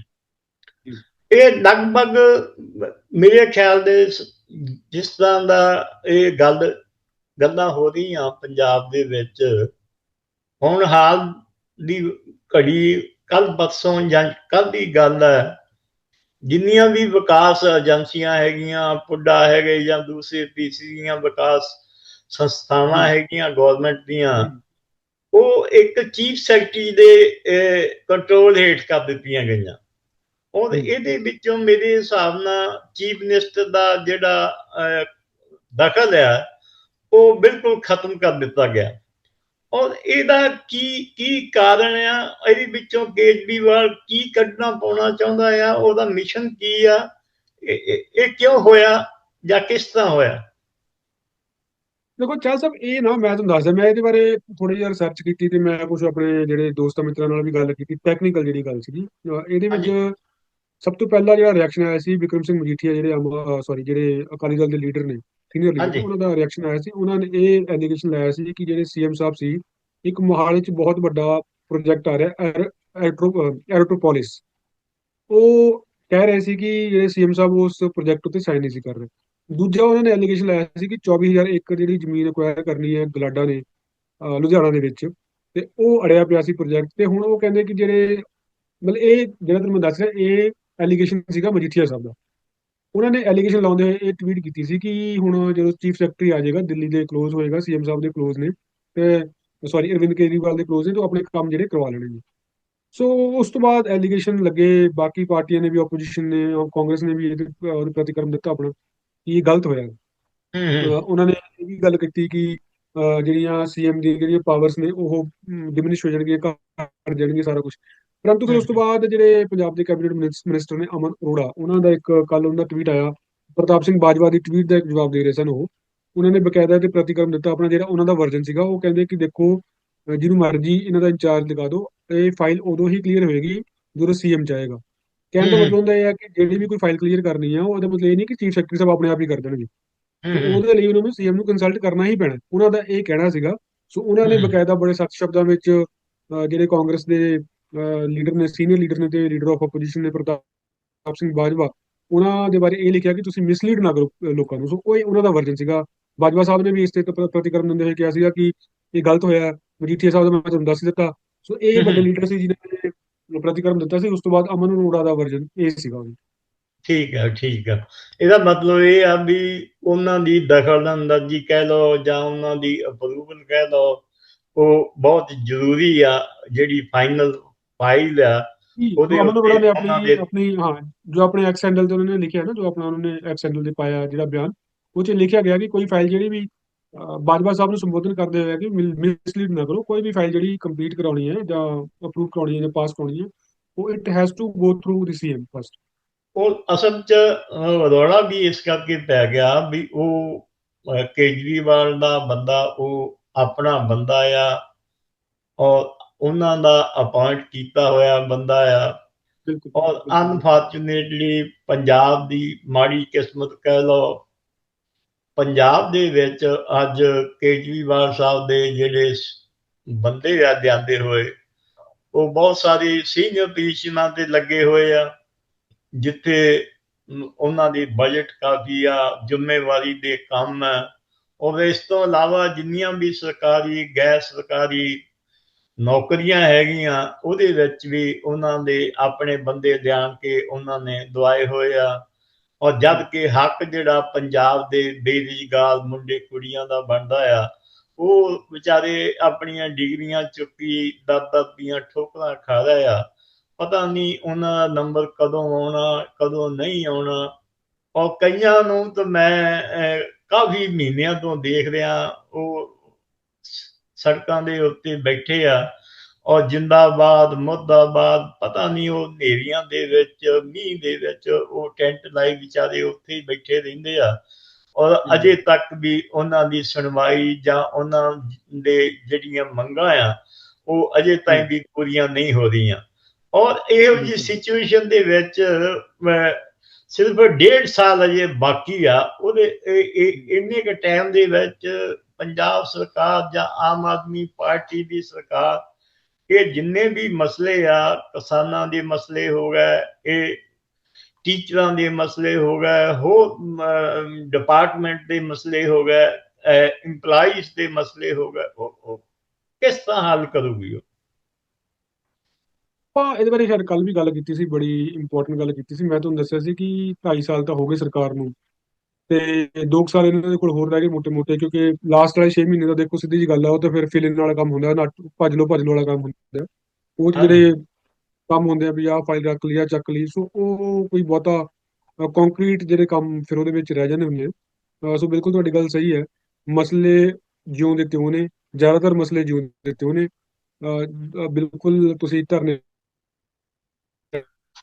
ਇਹ ਲਗਭਗ ਮੇਰੇ ਖਿਆਲ ਦੇ ਜਿਸ ਤਰ੍ਹਾਂ ਦਾ ਇਹ ਗੱਲ ਗੱਲਾਂ ਹੋ ਰਹੀਆਂ ਪੰਜਾਬ ਦੇ ਵਿੱਚ ਹੁਣ ਹਾਲ ਦੀ ਘੜੀ ਕੱਲ ਪਰਸੋਂ ਜਾਂ ਕੱਲ ਦੀ ਗੱਲ ਹੈ ਜਿੰਨੀਆਂ ਵੀ ਵਿਕਾਸ ਏਜੰਸੀਆਂ ਹੈਗੀਆਂ ਪੁੱਡਾ ਹੈਗੇ ਜਾਂ ਦੂਸਰੇ ਪੀਸੀ ਦੀਆਂ ਵਿਕਾਸ ਸੰਸਥਾਵਾਂ ਹੈਗੀਆਂ ਗਵਰਨਮੈਂਟ ਦੀਆਂ ਉਹ ਇੱਕ ਚੀਫ ਸੈਕਟਰੀ ਦੇ ਕੰਟਰੋਲ ਹੇਠ ਕਰ ਦਿੱਤੀਆਂ ਗਈਆਂ। ਔਰ। ਇਹਦੇ ਵਿੱਚੋਂ ਮੇਰੇ ਹਿਸਾਬ ਨਾਲ ਚੀਫ ਮਿਨਿਸਟਰ ਦਾ ਜਿਹੜਾ ਦਖਲ ਹੈ ਉਹ ਬਿਲਕੁਲ ਖਤਮ ਕਰ ਦਿੱਤਾ ਗਿਆ। ਔਰ ਇਹਦਾ ਕੀ ਕੀ ਕਾਰਨ ਆ? ਇਹਦੇ ਵਿੱਚੋਂ ਕੇਜਰੀਵਾਲ ਕੀ ਕੱਢਣਾ ਪਾਉਣਾ ਚਾਹੁੰਦਾ ਆ? ਉਹਦਾ ਮਿਸ਼ਨ ਕੀ ਆ? ਇਹ- ਕਿਉਂ ਹੋਇਆ ਜਾਂ ਕਿਸ ਤਰ੍ਹਾਂ ਹੋਇਆ? ਦੇਖੋ ਚਾਹ ਸਾਹਿਬ ਇਹ ਨਾ ਮੈਂ ਤੁਹਾਨੂੰ ਦੱਸਦਾ ਮੈਂ ਇਹਦੇ ਬਾਰੇ ਥੋੜੀ ਜਿਹੀ ਰਿਸਰਚ ਕੀਤੀ ਤੇ ਮੈਂ ਕੁਝ ਆਪਣੇ ਜਿਹੜੇ ਦੋਸਤਾਂ ਮਿੱਤਰਾਂ ਨਾਲ ਵੀ ਗੱਲ ਕੀਤੀ ਟੈਕਨੀਕਲ ਜਿਹੜੀ ਗੱਲ ਸੀਗੀ। ਇਹਦੇ ਵਿੱਚ ਸਭ ਤੋਂ ਪਹਿਲਾ ਜਿਹੜਾ ਰਿਐਕਸ਼ਨ ਆਇਆ ਸੀ ਵਿਕਰਮ ਸਿੰਘ ਮਜੀਠੀਆ ਜਿਹੜੇ ਸੌਰੀ ਜਿਹੜੇ ਅਕਾਲੀ ਦਲ ਦੇ ਲੀਡਰ ਨੇ ਸੀਨੀਅਰ। ਲੀਡਰ ਉਹਨਾਂ ਦਾ ਰਿਐਕਸ਼ਨ ਆਇਆ ਸੀ। ਉਹਨਾਂ ਨੇ ਇਹ ਐਲੀਗੇਸ਼ਨ ਲਾਇਆ ਸੀ ਕਿ ਜਿਹੜੇ ਸੀਐਮ ਸਾਹਿਬ ਸੀ ਇੱਕ ਮੋਹਾਲੀ 'ਚ ਬਹੁਤ ਵੱਡਾ ਪ੍ਰੋਜੈਕਟ ਆ ਰਿਹਾ ਐਰੋਟੋਪੋਲਿਸ ਉਹ ਕਹਿ ਰਹੇ ਸੀ ਕਿ ਜਿਹੜੇ ਸੀਐਮ ਸਾਹਿਬ ਉਸ ਪ੍ਰੋਜੈਕਟ ਉੱਤੇ ਸਾਈਨ ਨਹੀਂ ਸੀ ਕਰ ਰਹੇ। ਦੂਜਾ ਉਹਨਾਂ ਨੇ ਐਲੀਗੇਸ਼ਨ ਲਾਇਆ ਸੀ ਕਿ 24000 ਏਕੜ ਜਿਹੜੀ ਜ਼ਮੀਨ ਅਕਵਾਇਰ ਕਰਨੀ ਹੈ ਗਲਾਡਾ ਨੇ ਲੁਧਿਆਣਾ ਦੇ ਵਿੱਚ ਤੇ ਉਹ ਅੜਿਆ ਪਿਆ ਸੀ ਪ੍ਰੋਜੈਕਟ ਤੇ ਹੁਣ ਉਹ ਕਹਿੰਦੇ ਕਿ ਜਿਹੜੇ ਮਤਲਬ ਇਹ ਜਿਹੜਾ ਤੁਹਾਨੂੰ ਦੱਸ ਰਿਹਾ ਇਹ ਐਲੀਗੇਸ਼ਨ ਸੀਗਾ ਮਜੀਠੀਆ ਸਾਹਿਬ ਦਾ। ਉਹਨਾਂ ਨੇ ਐਲੀਗੇਸ਼ਨ ਲਾਉਂਦੇ ਹੋਏ ਇਹ ਟਵੀਟ ਕੀਤੀ ਸੀ ਕਿ ਹੁਣ ਜਦੋਂ ਚੀਫ ਸੈਕਟਰੀ ਆ ਜਾਏਗਾ ਦਿੱਲੀ ਦੇ ਕਲੋਜ਼ ਹੋਏਗਾ ਸੀਐਮ ਸਾਹਿਬ ਦੇ ਕਲੋਜ਼ ਨੇ ਤੇ ਸੌਰੀ ਅਰਵਿੰਦ ਕੇਜਰੀਵਾਲ ਦੇ ਕਲੋਜ਼ ਨੇ ਤਾਂ ਆਪਣੇ ਕੰਮ ਜਿਹੜੇ ਕਰਵਾ ਲੈਣੇ ਨੇ। ਸੋ ਉਸ ਤੋਂ ਬਾਅਦ ਐਲੀਗੇਸ਼ਨ ਲੱਗੇ ਬਾਕੀ ਪਾਰਟੀਆਂ ਨੇ ਵੀ ਆਪੋਜੀਸ਼ਨ ਨੇ ਔਰ ਕਾਂਗਰਸ ਨੇ ਵੀ ਇਹਦੇ ਪ੍ਰਤੀਕਰਮ ਦਿੱਤਾ ਆਪਣਾ ਕਿ ਇਹ ਗਲਤ ਹੋਇਆ। ਉਹਨਾਂ ਨੇ ਇਹ ਵੀ ਗੱਲ ਕੀਤੀ ਕਿ ਜਿਹੜੀਆਂ ਸੀਐਮ ਦੀਆਂ ਜਿਹੜੀਆਂ ਪਾਵਰਸ ਨੇ ਉਹ ਡਿਮਿਨਿਸ਼ ਹੋ ਜਾਣਗੀਆਂ ਘਟ ਜਾਣਗੀਆਂ ਸਾਰਾ ਕੁਝ ਪਰੰਤੂ ਫਿਰ ਉਸ ਤੋਂ ਬਾਅਦ ਜਿਹੜੇ ਪੰਜਾਬ ਦੇ ਕੈਬਨਿਟ ਮਿਨਿਸਟਰ ਨੇ ਅਮਨ ਅਰੋੜਾ ਉਹਨਾਂ ਦਾ ਇੱਕ ਕੱਲ ਉਹਨਾਂ ਦਾ ਟਵੀਟ ਆਇਆ ਪ੍ਰਤਾਪ ਸਿੰਘ ਬਾਜਵਾ ਦੀ ਟਵੀਟ ਦਾ ਇੱਕ ਜਵਾਬ ਦੇ ਰਹੇ ਸਨ ਉਹ। ਉਹਨਾਂ ਨੇ ਬਕਾਇਦਾ ਤੇ ਪ੍ਰਤੀਕਰਮ ਦਿੱਤਾ ਆਪਣਾ ਜਿਹੜਾ ਉਹਨਾਂ ਦਾ ਵਰਜਨ ਸੀਗਾ ਉਹ ਕਹਿੰਦੇ ਕਿ ਦੇਖੋ ਜਿਹਨੂੰ ਮਰਜ਼ੀ ਇਹਨਾਂ ਦਾ ਇੰਚਾਰਜ ਲਗਾ ਦਿਓ ਇਹ ਫਾਈਲ ਉਦੋਂ ਹੀ ਕਲੀਅਰ ਹੋਏਗੀ ਜਦੋਂ ਸੀਐਮ ਚਾਹੇਗਾ ਕਹਿਣ ਦਾ। ਮਤਲਬ ਹੁੰਦਾ ਇਹ ਹੈ ਕਿ ਜਿਹੜੀ ਵੀ ਕੋਈ ਫਾਈਲ ਕਲੀਅਰ ਕਰਨੀ ਆ ਉਹਦਾ ਮਤਲਬ ਇਹ ਨਹੀਂ ਕਿ ਚੀਫ ਸੈਕਟਰੀ ਸਾਹਿਬ ਆਪਣੇ ਆਪ ਹੀ ਕਰ ਦੇਣਗੇ। ਉਹਦੇ ਲਈ ਉਹਨਾਂ ਨੂੰ ਸੀਐਮ ਨੂੰ ਕੰਸਲਟ ਕਰਨਾ ਹੀ ਪੈਣਾ ਉਹਨਾਂ ਦਾ ਇਹ ਕਹਿਣਾ ਸੀਗਾ। ਸੋ ਉਹਨਾਂ ਨੇ। ਬਕਾਇਦਾ ਬੜੇ ਸਖਤ ਸ਼ਬਦਾਂ ਵਿੱਚ ਜਿਹੜੇ ਕਾਂਗਰਸ ਦੇ ਲੀਡਰ ਨੇ ਸੀਨੀਅਰ ਲੀਡਰ ਨੇ ਤੇ ਲੀਡਰ ਆਫ ਆਪੋਜੀਸ਼ਨ ਨੇ ਪ੍ਰਤਾਪ ਸਿੰਘ ਬਾਜਵਾ ਉਹਨਾਂ ਦੇ ਬਾਰੇ ਇਹ ਲਿਖਿਆ ਕਿ ਤੁਸੀਂ ਮਿਸਲੀਡ ਨਾ ਕਰੋ ਲੋਕਾਂ ਨੂੰ। ਸੋ ਉਹ ਉਹਨਾਂ ਦਾ ਵਰਜਨ ਸੀਗਾ। ਬਾਜਵਾ ਸਾਹਿਬ ਨੇ ਵੀ ਇਸ ਤੇ ਪ੍ਰ- ਪ੍ਰਤੀਕਰਮ ਦਿੰਦੇ ਹੋਏ ਕਿਹਾ ਸੀਗਾ ਕਿ ਇਹ ਗਲਤ ਹੋਇਆ ਮਜੀਠੀਆ ਸਾਹਿਬ ਦਾ ਮੈਂ ਤੁਹਾਨੂੰ ਦੱਸ ਦਿੱਤਾ। ਸੋ ਇਹ। ਵੱਡੇ ਲੀਡਰ ਸੀ ਜਿਨ੍ਹਾਂ ਨੇ ਪ੍ਰਤੀਕਰਮ ਦਿੱਤਾ ਸੀ। ਉਸ ਤੋਂ ਬਾਅਦ ਅਮਨ ਅਰੋੜਾ ਦਾ ਵਰਜਨ ਇਹ ਸੀਗਾ ਉਹਦਾ। ਠੀਕ ਹੈ ਠੀਕ ਹੈ। ਇਹਦਾ ਮਤਲਬ ਇਹ ਆ ਵੀ ਉਹਨਾਂ ਦੀ ਦਖਲ ਅੰਦਾਜ਼ੀ ਕਹਿ ਲਓ ਜਾਂ ਉਹਨਾਂ ਦੀ ਅਪਰੂਵਲ ਕਹਿ ਲਓ ਉਹ ਬਹੁਤ ਜ਼ਰੂਰੀ ਆ ਜਿਹੜੀ ਫਾਈਨਲ ਫਾਈਲ ਆ ਉਹਦੇ ਉੱਤੇ ਅਰੋੜਾ ਨੇ ਉਹਨਾਂ ਆਪਣੀ ਆਪਣੀ ਹਾਂ ਜੋ ਆਪਣੇ ਐਕਸ ਹੈਂਡਲ ਤੇ ਉਹਨਾਂ ਨੇ ਲਿਖਿਆ ਨਾ ਜੋ ਆਪਣਾ ਉਹਨਾਂ ਨੇ ਐਕਸ ਹੈਂਡਲ ਤੇ ਪਾਇਆ ਜਿਹੜਾ ਬਿਆਨ ਉਹ 'ਚ ਲਿਖਿਆ ਗਿਆ ਕਿ ਕੋਈ ਫਾਈਲ ਜਿਹੜੀ ਵੀ ਬਾਜਵਾ ਸਾਹਿਬ ਨੂੰ ਸੰਬੋਧਨ ਕਰਦੇ ਹੋਏ ਕਿ ਮਿਸਲੀਡ ਨਾ ਕਰੋ ਕੋਈ ਵੀ ਫਾਈਲ ਜਿਹੜੀ ਕੰਪਲੀਟ ਕਰਾਉਣੀ ਹੈ ਜਾਂ ਅਪਰੂਵ ਕਰਾਉਣੀ ਹੈ ਜਾਂ ਪਾਸ ਕਰਾਉਣੀ ਹੈ ਉਹ it has to go through the CM first ਉਹ ਅਸਲ 'ਚ ਰੌਲਾ ਵੀ ਇਸ ਕਰਕੇ ਪੈ ਗਿਆ ਵੀ ਉਹ ਕੇਜਰੀਵਾਲ ਦਾ ਬੰਦਾ ਉਹ ਆਪਣਾ ਬੰਦਾ ਆ ਔਰ ਉਹਨਾਂ ਦਾ ਅਪਾਇੰਟ ਕੀਤਾ ਹੋਇਆ ਬੰਦਾ ਆ। ਬਿਲਕੁਲ ਔਰ ਅਨਫੋਰਚੂਨੇਟਲੀ ਪੰਜਾਬ ਦੀ ਮਾੜੀ ਕਿਸਮਤ ਕਹਿ ਲਓ ਪੰਜਾਬ ਦੇ ਵਿੱਚ ਅੱਜ ਕੇਜਰੀਵਾਲ ਸਾਹਿਬ ਦੇ ਜਿਹੜੇ ਬੰਦੇ ਆ ਜਾਂਦੇ ਹੋਏ ਉਹ ਬਹੁਤ ਸਾਰੀ ਸੀਨੀਅਰ ਪੋਜੀਸ਼ਨਾਂ ਤੇ ਲੱਗੇ ਹੋਏ ਆ ਜਿੱਥੇ ਉਹਨਾਂ ਦੀ ਬਜਟ ਕਾਫੀ ਆ ਜ਼ਿੰਮੇਵਾਰੀ ਦੇ ਕੰਮ ਆ। ਔਰ ਇਸ ਤੋਂ ਇਲਾਵਾ ਜਿੰਨੀਆਂ ਵੀ ਸਰਕਾਰੀ ਗੈਰ ਸਰਕਾਰੀ ਨੌਕਰੀਆਂ ਹੈਗੀਆਂ, ਉਹਦੇ ਵਿੱਚ ਵੀ ਉਹਨਾਂ ਦੇ ਆਪਣੇ ਬੰਦੇ ਲਿਆਣ ਕੇ ਉਹਨਾਂ ਨੇ ਦਵਾਏ ਹੋਏ ਆ। ਔਰ ਜਦ ਕਿ ਹੱਕ ਜਿਹੜਾ ਪੰਜਾਬ ਦੇ ਬੇਰੁਜ਼ਗਾਰ ਮੁੰਡੇ ਕੁੜੀਆਂ ਦਾ ਬਣਦਾ ਆ, ਉਹ ਵਿਚਾਰੇ ਆਪਣੀਆਂ ਡਿਗਰੀਆਂ ਚੁੱਕੀ ਦਰ ਦਰ ਦੀਆਂ ਠੋਕਰਾਂ ਖਾ ਰਹੇ ਆ। ਪਤਾ ਨਹੀਂ ਉਹਨਾਂ ਦਾ ਨੰਬਰ ਕਦੋਂ ਆਉਣਾ, ਕਦੋਂ ਨਹੀਂ ਆਉਣਾ। ਔਰ ਕਈਆਂ ਨੂੰ ਤਾਂ ਮੈਂ ਕਾਫੀ ਮਹੀਨਿਆਂ ਤੋਂ ਦੇਖ ਰਿਹਾ, ਉਹ ਸੜਕਾਂ ਦੇ ਉੱਤੇ ਬੈਠੇ ਆ। ਔਰ ਜਿੰਦਾਬਾਦ ਮੁਰਦਾਬਾਦ ਪਤਾ ਨਹੀਂ ਉਹ ਹਨੇਰੀਆਂ ਦੇ ਵਿੱਚ ਮੀਂਹ ਦੇ ਵਿੱਚ ਉਹ ਟੈਂਟ ਲਾਈ ਵਿਚਾਰੇ ਉੱਥੇ ਹੀ ਬੈਠੇ ਰਹਿੰਦੇ ਆ। ਔਰ ਅਜੇ ਤੱਕ ਵੀ ਉਹਨਾਂ ਦੀ ਸੁਣਵਾਈ ਜਾਂ ਉਹਨਾਂ ਦੇ ਜਿਹੜੀਆਂ ਮੰਗਾਂ ਆ ਉਹ ਅਜੇ ਤਾਈਂ ਵੀ ਪੂਰੀਆਂ ਨਹੀਂ ਹੋ ਰਹੀਆਂ। ਔਰ ਇਹੋ ਬਿਲਕੁਲ। ਸਿਚੁਏਸ਼ਨ ਦੇ ਵਿੱਚ ਸਿਰਫ ਡੇਢ ਸਾਲ ਅਜੇ ਬਾਕੀ ਆ। ਉਹਦੇ ਇੰਨੇ ਕੁ ਟਾਈਮ ਦੇ ਵਿੱਚ ਪੰਜਾਬ ਸਰਕਾਰ ਜਾਂ ਆਮ ਆਦਮੀ ਪਾਰਟੀ ਦੀ ਸਰਕਾਰ, ਇਹ ਜਿੰਨੇ ਵੀ ਮਸਲੇ ਆ, ਕਿਸਾਨਾਂ ਦੇ ਮਸਲੇ ਹੋ ਗਏ, ਇਹ ਟੀਚਰਾਂ ਦੇ ਮਸਲੇ ਹੋ ਗਏ, ਹੋਰ ਡਿਪਾਰਟਮੈਂਟ ਦੇ ਮਸਲੇ ਹੋ ਗਏ EMPLOYEES ਦੇ ਮਸਲੇ ਹੋ ਗਏ ਕਿਸ ਤਰ੍ਹਾਂ ਹੱਲ ਕਰੂਗੀ ਉਹ? ਆਪਾਂ ਇਹਦੇ ਬਾਰੇ ਸ਼ਾਇਦ ਕੱਲ ਵੀ ਗੱਲ ਕੀਤੀ ਸੀ, ਬੜੀ ਇੰਪੋਰਟੈਂਟ ਗੱਲ ਕੀਤੀ ਸੀ। ਮੈਂ ਤੁਹਾਨੂੰ ਦੱਸਿਆ ਸੀ ਕਿ 2.5 ਸਾਲ ਤਾਂ ਹੋ ਗਏ ਸਰਕਾਰ ਨੂੰ। ਤੇ ਦੋ ਕੁ ਸਾਲ ਇਹਨਾਂ ਦੇ ਕੋਲ ਹੋਰ ਰਹਿ ਗਏ ਮੋਟੇ-ਮੋਟੇ ਕਿਉਂਕਿ ਲਾਸਟ ਵਾਲੇ 6 ਮਹੀਨੇ ਦਾ ਦੇਖੋ ਸਿੱਧੀ ਜੀ ਗੱਲ ਆ ਉਹ ਤਾਂ ਫਿਰ ਫਿਲ ਵਾਲਾ ਕੰਮ ਹੁੰਦਾ ਨਾ ਭੱਜ ਲੋ ਭੱਜ ਲੋ ਵਾਲਾ ਕੰਮ ਹੁੰਦਾ। ਉਹ ਜਿਹੜੇ ਕੰਮ ਹੁੰਦੇ ਆ ਵੀ ਆ ਫਾਈਲ ਰੱਖ ਲਈ ਚੱਕ ਲਈ ਸੋ ਉਹ ਕੋਈ ਬਹੁਤਾ ਕੰਕਰੀਟ ਜਿਹੜੇ ਕੰਮ ਫਿਰ ਉਹਦੇ ਵਿੱਚ ਰਹਿ ਜਾਂਦੇ ਹੁੰਦੇ ਆ। ਸੋ ਬਿਲਕੁਲ ਤੁਹਾਡੀ ਗੱਲ ਸਹੀ ਹੈ। ਮਸਲੇ ਜਿਉਂ ਦੇ ਤਿਉਂ ਨੇ ਜ਼ਿਆਦਾਤਰ ਮਸਲੇ ਜਿਉਂ ਦੇ ਤਿਉਂ ਨੇ। ਬਿਲਕੁਲ ਤੁਸੀਂ ਧਰਨੇ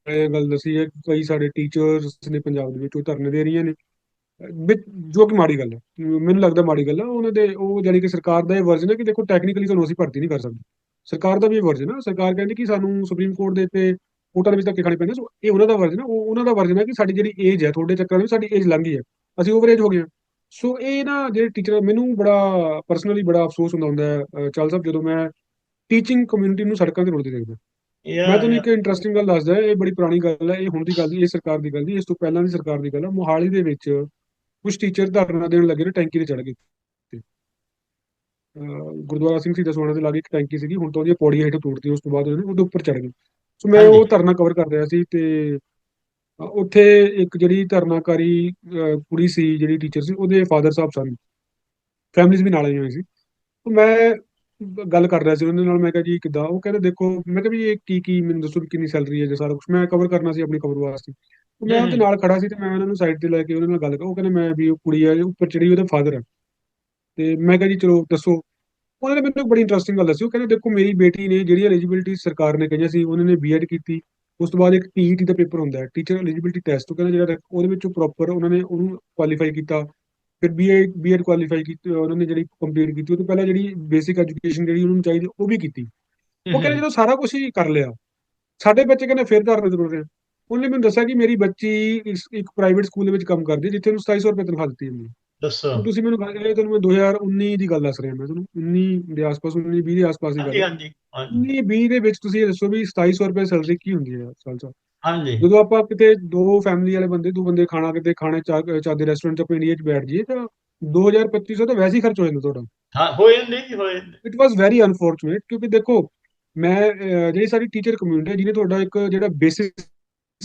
ਇਹ ਗੱਲ ਦੱਸੀ ਹੈ ਕਈ ਸਾਡੇ ਟੀਚਰਸ ਨੇ ਪੰਜਾਬ ਦੇ ਵਿੱਚ ਉਹ ਧਰਨੇ ਦੇ ਰਹੀਆਂ ਨੇ। ਜੋ ਕਿ ਮਾੜੀ ਗੱਲ ਹੈ। ਮੈਨੂੰ ਲੱਗਦਾ ਮਾੜੀ ਗੱਲ ਹੈ। ਉਹਨਾਂ ਦੇ ਉਹ ਜਾਨੀ ਕਿ ਸਰਕਾਰ ਦਾ ਇਹ ਵਰਜਨ ਹੈ ਕਿ ਦੇਖੋ ਟੈਕਨੀਕਲੀ ਤੁਹਾਨੂੰ ਅਸੀਂ ਭਰਤੀ ਨਹੀਂ ਕਰ ਸਕਦੇ। ਸਰਕਾਰ ਦਾ ਵੀ ਇਹ ਵਰਜਨ ਹੈ। ਸਰਕਾਰ ਕਹਿੰਦੀ ਕਿ ਸਾਨੂੰ ਸੁਪਰੀਮ ਕੋਰਟ ਦੇ ਉੱਤੇ ਕੋਰਟਾਂ ਦੇ ਵਿੱਚ ਧੱਕੇ ਖਾਣੇ ਪੈਂਦੇ ਸੋ ਇਹ ਉਹਨਾਂ ਦਾ ਵਰਜਨ ਹੈ। ਉਹ ਉਹਨਾਂ ਦਾ ਵਰਜਨ ਹੈ ਕਿ ਸਾਡੀ ਜਿਹੜੀ ਏਜ ਹੈ ਤੁਹਾਡੇ ਚੱਕਰਾਂ ਵਿੱਚ ਸਾਡੀ ਏਜ ਲੰਘ ਗਈ ਹੈ। ਅਸੀਂ ਓਵਰ ਏਜ ਹੋ ਗਏ ਹਾਂ। ਸੋ ਇਹ ਨਾ ਜਿਹੜੇ ਟੀਚਰ ਮੈਨੂੰ ਬੜਾ ਪਰਸਨਲੀ ਬੜਾ ਅਫਸੋਸ ਹੁੰਦਾ ਹੁੰਦਾ ਹੈ ਚਾਲ ਸਾਹਿਬ ਜਦੋਂ ਮੈਂ ਟੀਚਿੰਗ ਕਮਿਊਨਿਟੀ ਨੂੰ ਸੜਕਾਂ ਤੇ ਰੁਲਦੇ ਦੇਖਦਾ। ਮੈਂ ਤੁਹਾਨੂੰ ਇੱਕ ਇੰਟਰਸਟਿੰਗ ਗੱਲ ਦੱਸਦਾ। ਇਹ ਬੜੀ ਪੁਰਾਣੀ ਗੱਲ ਹੈ। ਇਹ ਹੁਣ ਦੀ ਗੱਲ ਨਹੀਂ ਇਹ ਸਰਕਾਰ ਦੀ ਗੱਲ ਨਹੀਂ। ਇਸ ਤੋਂ ਪਹਿਲਾਂ ਦੀ ਸਰਕਾਰ ਦੀ ਗੱਲ ਹੈ। ਮੋਹਾਲੀ ਦੇ ਵਿੱਚ ਕੁਝ ਟੀਚਰ ਧਰਨਾ ਦੇਣ ਲੱਗੇ ਨੇ ਟੈਂਕੀ ਤੇ ਚੜ ਗਏ ਗੁਰਦੁਆਰਾ ਸਿੰਘ ਸ਼ਹੀਦਾਂ ਸੋਨਾ ਦੇ ਲਾਗੇ ਇੱਕ ਟੈਂਕੀ ਸੀਗੀ ਹੁਣ ਤਾਂ ਉਹਦੀਆਂ ਪੌੜੀਆਂ ਹੇਠ ਟੁੱਟਦੀ ਉਸ ਤੋਂ ਬਾਅਦ ਉਹਦੇ ਉੱਪਰ ਚੜ ਗਏ। ਸੋ ਮੈਂ ਉਹ। ਧਰਨਾ ਕਵਰ ਕਰ ਰਿਹਾ ਸੀ ਤੇ ਉੱਥੇ ਇੱਕ ਜਿਹੜੀ ਧਰਨਾਕਾਰੀ ਕੁੜੀ ਸੀ ਜਿਹੜੀ ਟੀਚਰ ਸੀ ਉਹਦੇ ਫਾਦਰ ਸਾਹਿਬ ਸਨ। ਫੈਮਿਲੀਜ਼ ਵੀ ਨਾਲ ਆਈਆਂ ਹੋਈ ਸੀ। ਤੇ ਮੈਂ ਗੱਲ ਕਰ ਰਿਹਾ ਸੀ ਉਹਨਾਂ ਨਾਲ ਮੈਂ ਕਿਹਾ ਜੀ ਕਿੱਦਾਂ? ਉਹ ਕਹਿੰਦੇ ਦੇਖੋ ਮੈਂ ਕਿਹਾ ਵੀ ਇਹ ਕੀ ਕੀ ਮੈਨੂੰ ਦੱਸੋ ਵੀ ਕਿੰਨੀ ਸੈਲਰੀ ਹੈ ਜੇ ਸਾਰਾ ਕੁਝ ਮੈਂ ਕਵਰ ਕਰਨਾ ਸੀ ਆਪਣੀ ਖਬਰ ਵਾਸਤੇ। ਮੈਂ ਉਹਦੇ। ਨਾਲ ਖੜਾ ਸੀ ਤੇ ਮੈਂ ਉਹਨਾਂ ਨੂੰ ਸਾਈਡ ਤੇ ਲੈ ਕੇ ਉਹਨਾਂ ਨਾਲ ਗੱਲ ਕਰ ਉਹ ਕਹਿੰਦੇ ਮੈਂ ਵੀ ਉਹ ਕੁੜੀ ਆ ਉੱਪਰ ਚੜੀ ਉਹਦੇ ਫਾਦਰ ਆ। ਤੇ ਮੈਂ ਕਿਹਾ ਜੀ ਚਲੋ ਦੱਸੋ। ਉਹਨਾਂ ਨੇ ਮੈਨੂੰ ਬੜੀ ਇੰਟਰਸਟਿੰਗ ਗੱਲ ਦੱਸੀ ਉਹ ਕਹਿੰਦੇ ਦੇਖੋ ਮੇਰੀ ਬੇਟੀ ਨੇ ਜਿਹੜੀ ਐਲੀਜੀਬਿਲਟੀ ਸਰਕਾਰ ਨੇ ਕਹੀਆਂ ਸੀ ਉਹਨਾਂ ਨੇ ਬੀਐਡ ਕੀਤੀ। ਉਸ ਤੋਂ ਬਾਅਦ ਇੱਕ ਟੀਈਟੀ ਦਾ ਪੇਪਰ ਹੁੰਦਾ ਹੈ ਟੀਚਰ ਐਲੀਜੀਬਿਲਟੀ ਟੈਸਟ ਉਹ ਕਹਿੰਦਾ ਜਿਹੜਾ ਉਹਦੇ ਵਿੱਚੋਂ ਪ੍ਰੋਪਰ ਉਹਨਾਂ ਨੇ ਉਹਨੂੰ ਕੁਆਲੀਫਾਈ ਕੀਤਾ। ਫਿਰ ਬੀਏ ਬੀਐਡ ਕੁਆਲੀਫਾਈ ਕੀਤੀ ਉਹਨਾਂ ਨੇ ਜਿਹੜੀ ਕੰਪਲੀਟ ਕੀਤੀ ਉਹ ਤੋਂ ਪਹਿਲਾਂ ਜਿਹੜੀ ਬੇਸਿਕ ਐਜੂਕੇਸ਼ਨ ਜਿਹੜੀ ਉਹਨਾਂ ਨੂੰ ਚਾਹੀਦੀ ਉਹ ਵੀ ਕੀਤੀ। ਉਹ ਕਹਿੰਦੇ ਜਦੋਂ ਸਾਰਾ ਕੁਝ ਹੀ ਕਰ ਲਿਆ ਸਾਡੇ ਬੱਚੇ ਕਹਿੰਦੇ ਫਿਰ ਧਰਨੇ ਤੇ ਰੁੜ ਰਹੇ। ਉਹਨੇ ਮੈਨੂੰ ਦੱਸਿਆ ਕਿ ਮੇਰੀ ਬੱਚੀ ਇੱਕ ਪ੍ਰਾਈਵੇਟ ਸਕੂਲ ਦੇ ਵਿੱਚ ਕੰਮ ਕਰਦੀ ਹੈ ਜਿੱਥੇ ਉਹਨੂੰ 2700 ਰੁਪਏ ਤਨਖਾਹ ਦਿੱਤੀ ਜਾਂਦੀ ਹੈ ਦੱਸੋ ਤੁਸੀਂ ਮੈਨੂੰ ਗੱਲ ਇਹ ਤੁਹਾਨੂੰ ਮੈਂ 2019 ਦੀ ਗੱਲ ਦੱਸ ਰਿਹਾ ਮੈਂ ਤੁਹਾਨੂੰ 19 ਦੇ ਆਸ-ਪਾਸ 19 20 ਦੇ ਆਸ-ਪਾਸ ਦੀ ਗੱਲ ਹਾਂਜੀ ਹਾਂਜੀ ਹਾਂਜੀ। 19 20 ਦੇ ਵਿੱਚ ਤੁਸੀਂ ਇਹ ਦੱਸੋ ਵੀ 2700 ਰੁਪਏ ਸੈਲਰੀ ਕੀ ਹੁੰਦੀ ਹੈ ਸਾਲ ਸਾਲ ਹਾਂਜੀ। ਜਦੋਂ ਆਪਾਂ ਕਿਤੇ ਦੋ ਫੈਮਿਲੀ ਵਾਲੇ ਬੰਦੇ ਦੋ ਬੰਦੇ ਖਾਣਾ ਕਿਤੇ ਖਾਣੇ ਚਾਹ ਚਾਹਦੇ ਰੈਸਟੋਰੈਂਟ ਚ ਆਪਾਂ ਇੰਡੀਆ 'ਚ ਬੈਠ ਜਾਈਏ ਤਾਂ 2000 2500 ਤਾਂ ਵੈਸੇ ਹੀ ਖਰਚ ਹੋ ਜਾਂਦਾ ਤੁਹਾਡਾ। ਹਾਂ ਹੋ ਜਾਂਦੇ ਜੀ ਹੋ ਜਾਂਦੇ। ਇਟ ਵਾਸ ਵੈਰੀ ਅਨਫੋਰਚੂਨੇਟ ਕਿਉਂਕਿ ਦੇਖੋ ਮੈਂ ਜਿਹੜੀ ਸਾਡੀ ਟੀਚਰ ਕਮਿਊਨਿਟੀ ਜਿਹਨੇ ਤੁਹਾਡਾ ਇੱਕ ਜਿਹੜਾ ਬੇਸਿਸ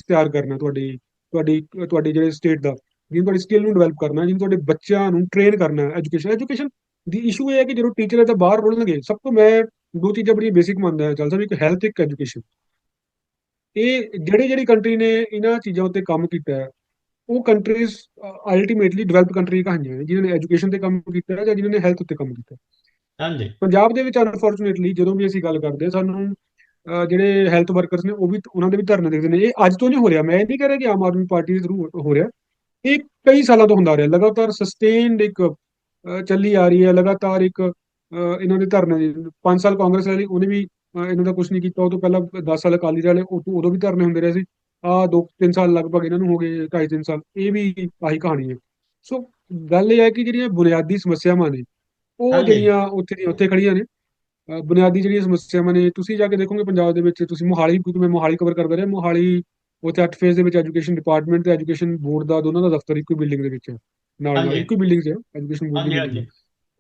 ਤਿਆਰ ਕਰਨਾ ਤੁਹਾਡੀ ਤੁਹਾਡੀ ਤੁਹਾਡੀ ਜਿਹੜੇ ਸਟੇਟ ਦਾ ਜਿਹਨੇ ਤੁਹਾਡੀ ਸਕਿੱਲ ਨੂੰ ਡਿਵੈਲਪ ਕਰਨਾ ਜਿਹਨੇ ਤੁਹਾਡੇ ਬੱਚਿਆਂ ਨੂੰ ਟ੍ਰੇਨ ਕਰਨਾ ਐਜੂਕੇਸ਼ਨ ਐਜੂਕੇਸ਼ਨ ਦੀ ਇਸ਼ੂ ਇਹ ਹੈ ਕਿ ਜਦੋਂ ਟੀਚਰ ਤਾਂ ਬਾਹਰ ਰੁਲਣਗੇ ਸਭ ਤੋਂ ਮੈਂ ਦੋ ਚੀਜ਼ਾਂ ਬੜੀਆਂ ਬੇਸਿਕ ਮੰਨਦਾ ਹਾਂ ਚੱਲ ਸਾਹਿਬ ਇੱਕ ਹੈਲਥ ਇੱਕ ਐਜੂਕੇਸ਼ਨ ਇਹ ਜਿਹੜੇ ਜਿਹੜੀ ਕੰਟਰੀ ਨੇ ਇਹਨਾਂ ਚੀਜ਼ਾਂ ਉੱਤੇ ਕੰਮ ਕੀਤਾ ਹੈ ਉਹ ਕੰਟਰੀਜ਼ ਅਲਟੀਮੇਟਲੀ ਡਿਵੈਲਪ ਕੰਟਰੀ ਕਹਾਣੀਆਂ ਨੇ ਜਿਨ੍ਹਾਂ ਨੇ ਐਜੂਕੇਸ਼ਨ ਤੇ ਕੰਮ ਕੀਤਾ ਹੈ ਜਾਂ ਜਿਨ੍ਹਾਂ ਨੇ ਹੈਲਥ ਉੱਤੇ ਕੰਮ ਕੀਤਾ। ਹਾਂਜੀ। ਪੰਜਾਬ ਦੇ ਵਿੱਚ ਅਨਫੋਰਚੂਨੇਟਲੀ ਜਦੋਂ ਵੀ ਅਸੀਂ ਗੱਲ ਕਰਦੇ ਹਾਂ ਸਾਨੂੰ ਜਿਹੜੇ ਹੈਲਥ ਵਰਕਰਸ ਨੇ ਉਹ ਵੀ ਉਹਨਾਂ ਦੇ ਵੀ ਧਰਨੇ ਦੇਖਦੇ ਨੇ। ਇਹ ਅੱਜ ਤੋਂ ਨਹੀਂ ਹੋ ਰਿਹਾ। ਮੈਂ ਇਹ ਨਹੀਂ ਕਹਿ ਰਿਹਾ ਕਿ ਆਮ ਆਦਮੀ ਪਾਰਟੀ ਦੇ ਥਰੂ ਹੋ ਰਿਹਾ। ਇਹ ਕਈ ਸਾਲਾਂ ਤੋਂ ਹੁੰਦਾ ਰਿਹਾ। ਲਗਾਤਾਰ ਸਸਟੇਨਡ ਇੱਕ ਚੱਲੀ ਆ ਰਹੀ ਹੈ। ਲਗਾਤਾਰ ਇੱਕ ਇਹਨਾਂ ਦੇ ਧਰਨੇ 5 ਸਾਲ ਕਾਂਗਰਸ ਵਾਲੀ ਉਹਨੇ ਵੀ ਇਹਨਾਂ ਦਾ ਕੁਝ ਨਹੀਂ ਕੀਤਾ। ਉਹ ਤੋਂ ਪਹਿਲਾਂ 10 ਸਾਲ ਅਕਾਲੀ ਦਲ ਵਾਲੇ ਉਦੋਂ ਉਦੋਂ ਵੀ ਧਰਨੇ ਹੁੰਦੇ ਰਹੇ ਸੀ। ਆ ਦੋ ਤਿੰਨ ਸਾਲ ਲਗਭਗ ਇਹਨਾਂ ਨੂੰ ਹੋ ਗਏ ਢਾਈ ਤਿੰਨ ਸਾਲ। ਇਹ ਵੀ ਆਹੀ ਕਹਾਣੀ ਹੈ। ਸੋ ਗੱਲ ਇਹ ਹੈ ਕਿ ਜਿਹੜੀਆਂ ਬੁਨਿਆਦੀ ਸਮੱਸਿਆਵਾਂ ਨੇ ਉਹ। ਜਿਹੜੀਆਂ ਉੱਥੇ ਦੀਆਂ ਉੱਥੇ ਖੜੀਆਂ ਨੇ ਬੁਨਿਆਦੀ ਜਿਹੜੀਆਂ ਸਮੱਸਿਆਵਾਂ ਨੇ ਤੁਸੀਂ ਜਾ ਕੇ ਦੇਖੋਗੇ ਪੰਜਾਬ ਦੇ ਵਿੱਚ ਤੁਸੀਂ ਮੋਹਾਲੀ ਕਿਉਂਕਿ ਮੈਂ ਮੋਹਾਲੀ ਕਵਰ ਕਰਦਾ ਰਿਹਾ। ਮੋਹਾਲੀ ਉੱਥੇ 8 ਫੇਜ਼ ਦੇ ਵਿੱਚ ਐਜੂਕੇਸ਼ਨ ਡਿਪਾਰਟਮੈਂਟ ਤੇ ਐਜੂਕੇਸ਼ਨ ਬੋਰਡ ਦਾ ਦੋਨਾਂ ਦਾ ਦਫ਼ਤਰ ਇੱਕੋ ਬਿਲਡਿੰਗ ਦੇ ਵਿੱਚ ਹੈ। ਨਾਲ ਨਾਲ। ਇੱਕੋ ਬਿਲਡਿੰਗ 'ਚ ਐਜੂਕੇਸ਼ਨ ਬੋਰਡ ਦੀ ਹੈ।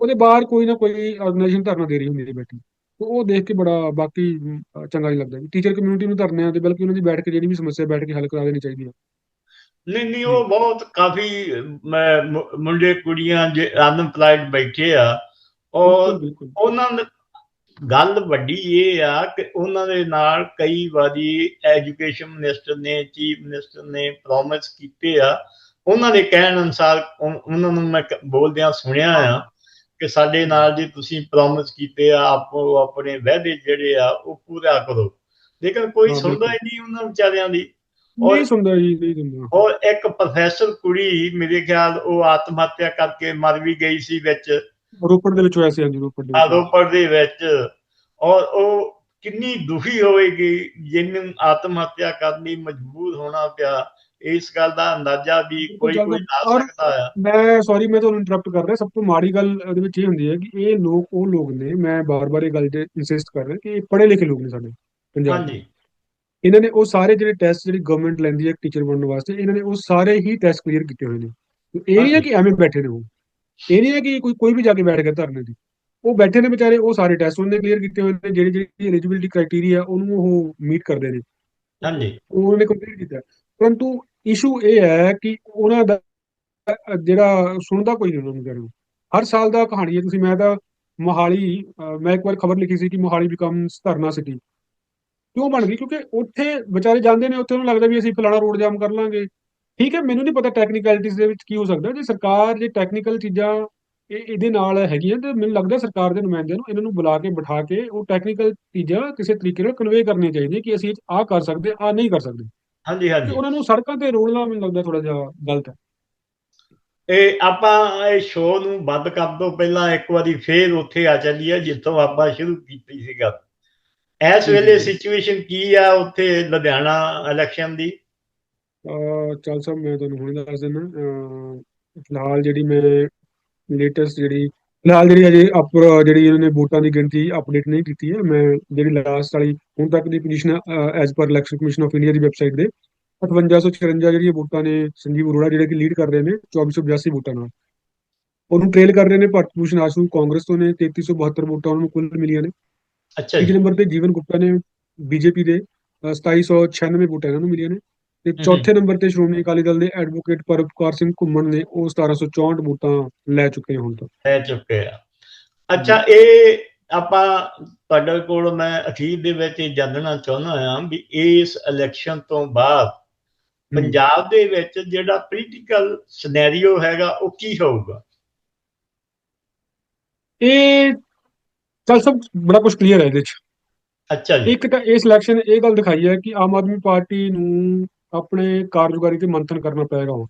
ਉਹਦੇ ਬਾਹਰ ਕੋਈ ਨਾ ਕੋਈ ਆਰਗੇਨਾਈਜੇਸ਼ਨ ਧਰਨਾ ਦੇ ਰਹੀ ਹੁੰਦੀ ਹੈ ਬੈਠੀ। ਤੇ ਉਹ ਦੇਖ ਕੇ ਬੜਾ ਬਾਕੀ ਚੰਗਾ ਨਹੀਂ ਲੱਗਦਾ। ਟੀਚਰ ਕਮਿਊਨਿਟੀ ਨੂੰ ਧਰਨਿਆਂ ਤੇ ਬਲਕਿ ਉਹਨਾਂ ਦੀ ਬੈਠ ਕੇ ਜਿਹੜੀ ਵੀ ਸਮੱਸਿਆ ਬੈਠ ਕੇ ਹੱਲ ਕਰਾ ਦੇਣੀ ਚਾਹੀਦੀ ਹੈ। ਨਹੀਂ ਨਹੀਂ ਉਹ ਬਹੁਤ ਕਾਫੀ ਮੁੰਡੇ ਕੁੜੀਆਂ ਜੇ ਅਨਪਲਾਈਡ ਬੈਠੇ ਆ ਔਰ ਉਹਨਾਂ ਗੱਲ ਵੱਡੀ ਇਹ ਆ ਕਿ ਉਹਨਾਂ ਦੇ ਨਾਲ ਕਈ ਵਾਰੀ ਐਜੂਕੇਸ਼ਨ ਮਿਨਿਸਟਰ ਨੇ ਚੀਫ ਮਿਨਿਸਟਰ ਨੇ ਪ੍ਰੋਮਿਸ ਕੀਤੇ ਆ। ਉਹਨਾਂ ਦੇ ਕਹਿਣ ਅਨੁਸਾਰ ਉਹ- ਉਹਨਾਂ ਨੂੰ ਮੈਂ ਬੋਲਦਿਆਂ ਸੁਣਿਆ ਆ ਕਿ ਸਾਡੇ ਨਾਲ ਜੇ ਤੁਸੀਂ ਪ੍ਰੋਮਿਸ ਕੀਤੇ ਆ ਆਪੋ ਆਪਣੇ ਵਾਅਦੇ ਜਿਹੜੇ ਆ ਉਹ ਪੂਰਾ ਕਰੋ। ਲੇਕਿਨ ਕੋਈ ਸੁਣਦਾ ਹੀ ਨਹੀਂ ਉਹਨਾਂ ਵਿਚਾਰਿਆਂ ਦੀ। ਨਹੀਂ ਸੁਣਦਾ ਜੀ ਨਹੀਂ ਸੁਣਦਾ। ਔਰ ਇੱਕ ਪ੍ਰੋਫੈਸਰ ਕੁੜੀ ਮੇਰੇ ਖਿਆਲ ਉਹ ਆਤਮ ਹੱਤਿਆ ਕਰਕੇ ਮਰ ਵੀ ਗਈ ਸੀ ਵਿੱਚ। ਰੋਪੜ ਦੇ ਵਿੱਚ ਹੋਇਆ ਸੀ ਹਾਂਜੀ ਰੋਪੜ ਦੇ ਵਿੱਚ। ਆਦੋਪਰ ਦੇ ਵਿੱਚ ਔਰ ਉਹ ਕਿੰਨੀ ਦੁਖੀ ਹੋਵੇਗੀ ਜਿਹਨੂੰ ਆਤਮ ਹੱਤਿਆ ਕਰਨ ਲਈ ਮਜਬੂਰ ਹੋਣਾ ਪਿਆ। ਇਸ ਗੱਲ ਦਾ ਅੰਦਾਜ਼ਾ ਵੀ ਕੋਈ ਕੋਈ ਲਾ ਸਕਦਾ ਆ। ਮੈਂ ਸੌਰੀ ਮੈਂ ਤੁਹਾਨੂੰ ਇੰਟਰਰਪਟ ਕਰ ਰਿਹਾ। ਸਭ ਤੋਂ ਮਾੜੀ ਗੱਲ ਉਹਦੇ ਵਿੱਚ ਇਹ ਹੁੰਦੀ ਹੈ ਕਿ ਇਹ ਲੋਕ ਉਹ ਲੋਕ ਨੇ ਮੈਂ ਬਾਰ-ਬਾਰ ਇਹ ਗੱਲ ਤੇ ਇਨਸਿਸਟ ਕਰ ਰਿਹਾ ਕਿ ਇਹ ਪੜ੍ਹੇ ਲਿਖੇ ਲੋਕ ਨੇ ਸਾਡੇ ਪੰਜਾਬ ਦੇ। ਹਾਂਜੀ। ਇਹਨਾਂ ਨੇ ਉਹ ਸਾਰੇ ਜਿਹੜੇ ਟੈਸਟ ਜਿਹੜੀ ਗਵਰਨਮੈਂਟ ਲੈਂਦੀ ਹੈ ਟੀਚਰ ਬਣਨ ਵਾਸਤੇ ਇਹਨਾਂ ਨੇ ਉਹ ਸਾਰੇ ਹੀ ਟੈਸਟ ਕਲੀਅਰ ਕੀਤੇ ਹੋਏ ਨੇ। ਤੇ ਇਹ ਨਹੀਂ ਹੈ ਕਿ ਐਵੇਂ ਬੈਠੇ ਨੇ ਉਹ। ਇਹ ਨਹੀਂ ਹੈ ਕਿ ਕੋਈ ਕੋਈ ਵੀ ਜਾ ਕੇ ਬੈਠ ਗਿਆ ਧਰਨੇ ਦੀ ਉਹ ਬੈਠੇ ਨੇ ਵਿਚਾਰੇ ਉਹ ਸਾਰੇ ਟੈਸਟ ਉਹਨੇ ਕਲੀਅਰ ਕੀਤੇ ਹੋਏ ਨੇ ਜਿਹੜੀ ਜਿਹੜੀ ਐਲੀਜੀਬਿਲਿਟੀ ਕ੍ਰਾਈਟੇਰੀਆ ਉਹਨੂੰ ਉਹ ਮੀਟ ਕਰਦੇ ਨੇ। ਹਾਂਜੀ। ਉਹ ਉਹਨੇ ਕੰਪਲੀਟ ਕੀਤਾ। ਪਰੰਤੂ ਇਸ਼ੂ ਇਹ ਹੈ ਕਿ ਉਹਨਾਂ ਦਾ ਜਿਹੜਾ ਸੁਣਦਾ ਕੋਈ ਨਹੀਂ ਉਹਨਾਂ ਨੂੰ ਵਿਚਾਰੇ ਨੂੰ। ਹਰ ਸਾਲ ਦਾ ਕਹਾਣੀ ਹੈ। ਤੁਸੀਂ ਮੈਂ ਤਾਂ ਮੋਹਾਲੀ ਮੈਂ ਇੱਕ ਵਾਰ ਖਬਰ ਲਿਖੀ ਸੀ ਕਿ ਮੋਹਾਲੀ ਬਿਕਮਸ ਧਰਨਾ ਸਿਟੀ ਕਿਉਂ ਬਣ ਗਈ ਕਿਉਂਕਿ ਉੱਥੇ ਵਿਚਾਰੇ ਜਾਂਦੇ ਨੇ ਉੱਥੇ ਉਹਨੂੰ ਲੱਗਦਾ ਵੀ ਅਸੀਂ ਫਲਾਣਾ ਰੋਡ ਜਾਮ ਕਰ ਲਾਂਗੇ। ਠੀਕ ਹੈ ਮੈਨੂੰ ਨਹੀਂ ਪਤਾ ਟੈਕਨੀਕੈਲਿਟੀਜ਼ ਦੇ ਵਿੱਚ ਕੀ ਹੋ ਸਕਦਾ ਜੇ ਸਰਕਾਰ ਜੇ ਟੈਕਨੀਕਲ ਚੀਜ਼ਾਂ ਇਹ ਇਹਦੇ ਨਾਲ ਹੈਗੀਆਂ ਤੇ ਮੈਨੂੰ ਲੱਗਦਾ ਸਰਕਾਰ ਦੇ ਨੁਮਾਇੰਦਿਆਂ ਨੂੰ ਇਹਨਾਂ ਨੂੰ ਬੁਲਾ ਕੇ ਬਿਠਾ ਕੇ ਉਹ ਟੈਕਨੀਕਲ ਚੀਜ਼ਾਂ ਕਿਸੇ ਤਰੀਕੇ ਨਾਲ ਕਨਵੇ ਕਰਨੀਆਂ ਚਾਹੀਦੀਆਂ ਕਿ ਅਸੀਂ ਆਹ ਕਰ ਸਕਦੇ ਆਹ ਨਹੀਂ ਕਰ ਸਕਦੇ। ਹਾਂਜੀ ਹਾਂਜੀ। ਉਹਨਾਂ ਨੂੰ ਸੜਕਾਂ ਤੇ ਰੋਲਣਾ ਮੈਨੂੰ ਲੱਗਦਾ ਥੋੜਾ ਜਿਹਾ ਗਲਤ ਹੈ। ਇਹ ਆਪਾਂ ਇਹ ਸ਼ੋਅ ਨੂੰ ਬੰਦ ਕਰਨ ਤੋਂ ਪਹਿਲਾਂ ਇੱਕ ਵਾਰੀ ਫੇਰ ਉੱਥੇ ਆ ਚੱਲੀਏ ਜਿੱਥੋਂ ਆਪਾਂ ਸ਼ੁਰੂ ਕੀਤੀ ਸੀਗਾ ਇਸ ਜੀ, ਵੇਲੇ। ਸਿਚੁਏਸ਼ਨ ਕੀ ਆ ਉੱਥੇ ਲੁਧਿਆਣਾ ਇਲੈਕਸ਼ਨ ਦੀ? ਚੱਲ ਸਾਹਿਬ ਮੈਂ ਤੁਹਾਨੂੰ ਹੁਣੇ ਦੱਸ ਦਿੰਦਾ ਫਿਲਹਾਲ ਜਿਹੜੀ ਮੈਂ ਲੇਟੈਸਟ ਜਿਹੜੀ ਫਿਲਹਾਲ ਜਿਹੜੀ ਅਜੇ ਅਪ ਜਿਹੜੀ ਇਹਨਾਂ ਨੇ ਵੋਟਾਂ ਦੀ ਗਿਣਤੀ ਅਪਡੇਟ ਨਹੀਂ ਕੀਤੀ ਹੈ ਮੈਂ ਜਿਹੜੀ ਲਾਸਟ ਵਾਲੀ ਹੁਣ ਤੱਕ ਦੀ position as per election commission of India the website ਦੇ 5856 ਜਿਹੜੀਆਂ ਵੋਟਾਂ ਨੇ ਸੰਜੀਵ ਅਰੋੜਾ ਜਿਹੜੇ ਕਿ ਲੀਡ ਕਰ ਰਹੇ ਨੇ 2482 ਵੋਟਾਂ ਨਾਲ। ਉਹਨੂੰ ਟ੍ਰੇਲ ਕਰ ਰਹੇ ਨੇ ਭਾਰਤ ਭੂਸ਼ਣ ਆਸ਼ੂ ਕਾਂਗਰਸ ਤੋਂ ਨੇ 3372 ਵੋਟਾਂ ਉਹਨਾਂ ਨੂੰ ਕੁੱਲ ਮਿਲੀਆਂ ਨੇ। ਅੱਛਾ ਜੀ। ਨੰਬਰ ਤੇ ਜੀਵਨ ਗੁਪਤਾ ਨੇ ਬੀਜੇਪੀ ਦੇ ਅ, 2796 ਵੋਟਾਂ ਇਹਨਾਂ ਨੂੰ ਮਿਲੀਆਂ ਨੇ। ਤੇ। ਚੌਥੇ ਨੰਬਰ ਤੇ ਸ਼੍ਰੋਮਣੀ ਅਕਾਲੀ ਦਲ ਦੇ ਐਡਵੋਕੇਟ ਪਰਪਕਾਰ ਸਿੰਘ ਘੁੰਮਣ ਨੇ ਉਹ 1764 ਵੋਟਾਂ ਲੈ ਚੁੱਕੇ ਹੁਣ ਤੱਕ ਲੈ ਚੁੱਕੇ ਆ। ਅੱਛਾ ਇਹ ਆਪਾਂ ਤੁਹਾਡੇ ਕੋਲ ਮੈਂ ਅਖੀਰ ਦੇ ਵਿੱਚ ਇਹ ਜਾਣਨਾ ਚਾਹੁੰਦਾ ਹਾਂ ਵੀ ਇਸ ਇਲੈਕਸ਼ਨ ਤੋਂ ਬਾਅਦ ਪੰਜਾਬ ਦੇ ਵਿੱਚ ਜਿਹੜਾ ਪੋਲੀਟੀਕਲ ਸਿਨੈਰੀਓ ਹੈਗਾ ਉਹ ਕੀ ਹੋਊਗਾ? ਇਹ ਚੱਲ ਸਭ ਬੜਾ ਕੁਝ ਕਲੀਅਰ ਹੈ ਇਹਦੇ ਚ। ਅੱਛਾ ਜੀ। ਇੱਕ ਤਾਂ ਇਸ ਇਲੈਕਸ਼ਨ ਇਹ ਗੱਲ ਦਿਖਾਈ ਹੈ ਕਿ ਆਮ ਆਦਮੀ ਪਾਰਟੀ ਨੂੰ ਆਪਣੇ ਕਾਰਜਕਾਰੀ ਤੇ ਮੰਥਨ ਕਰਨਾ ਪਏਗਾ ਹੁਣ।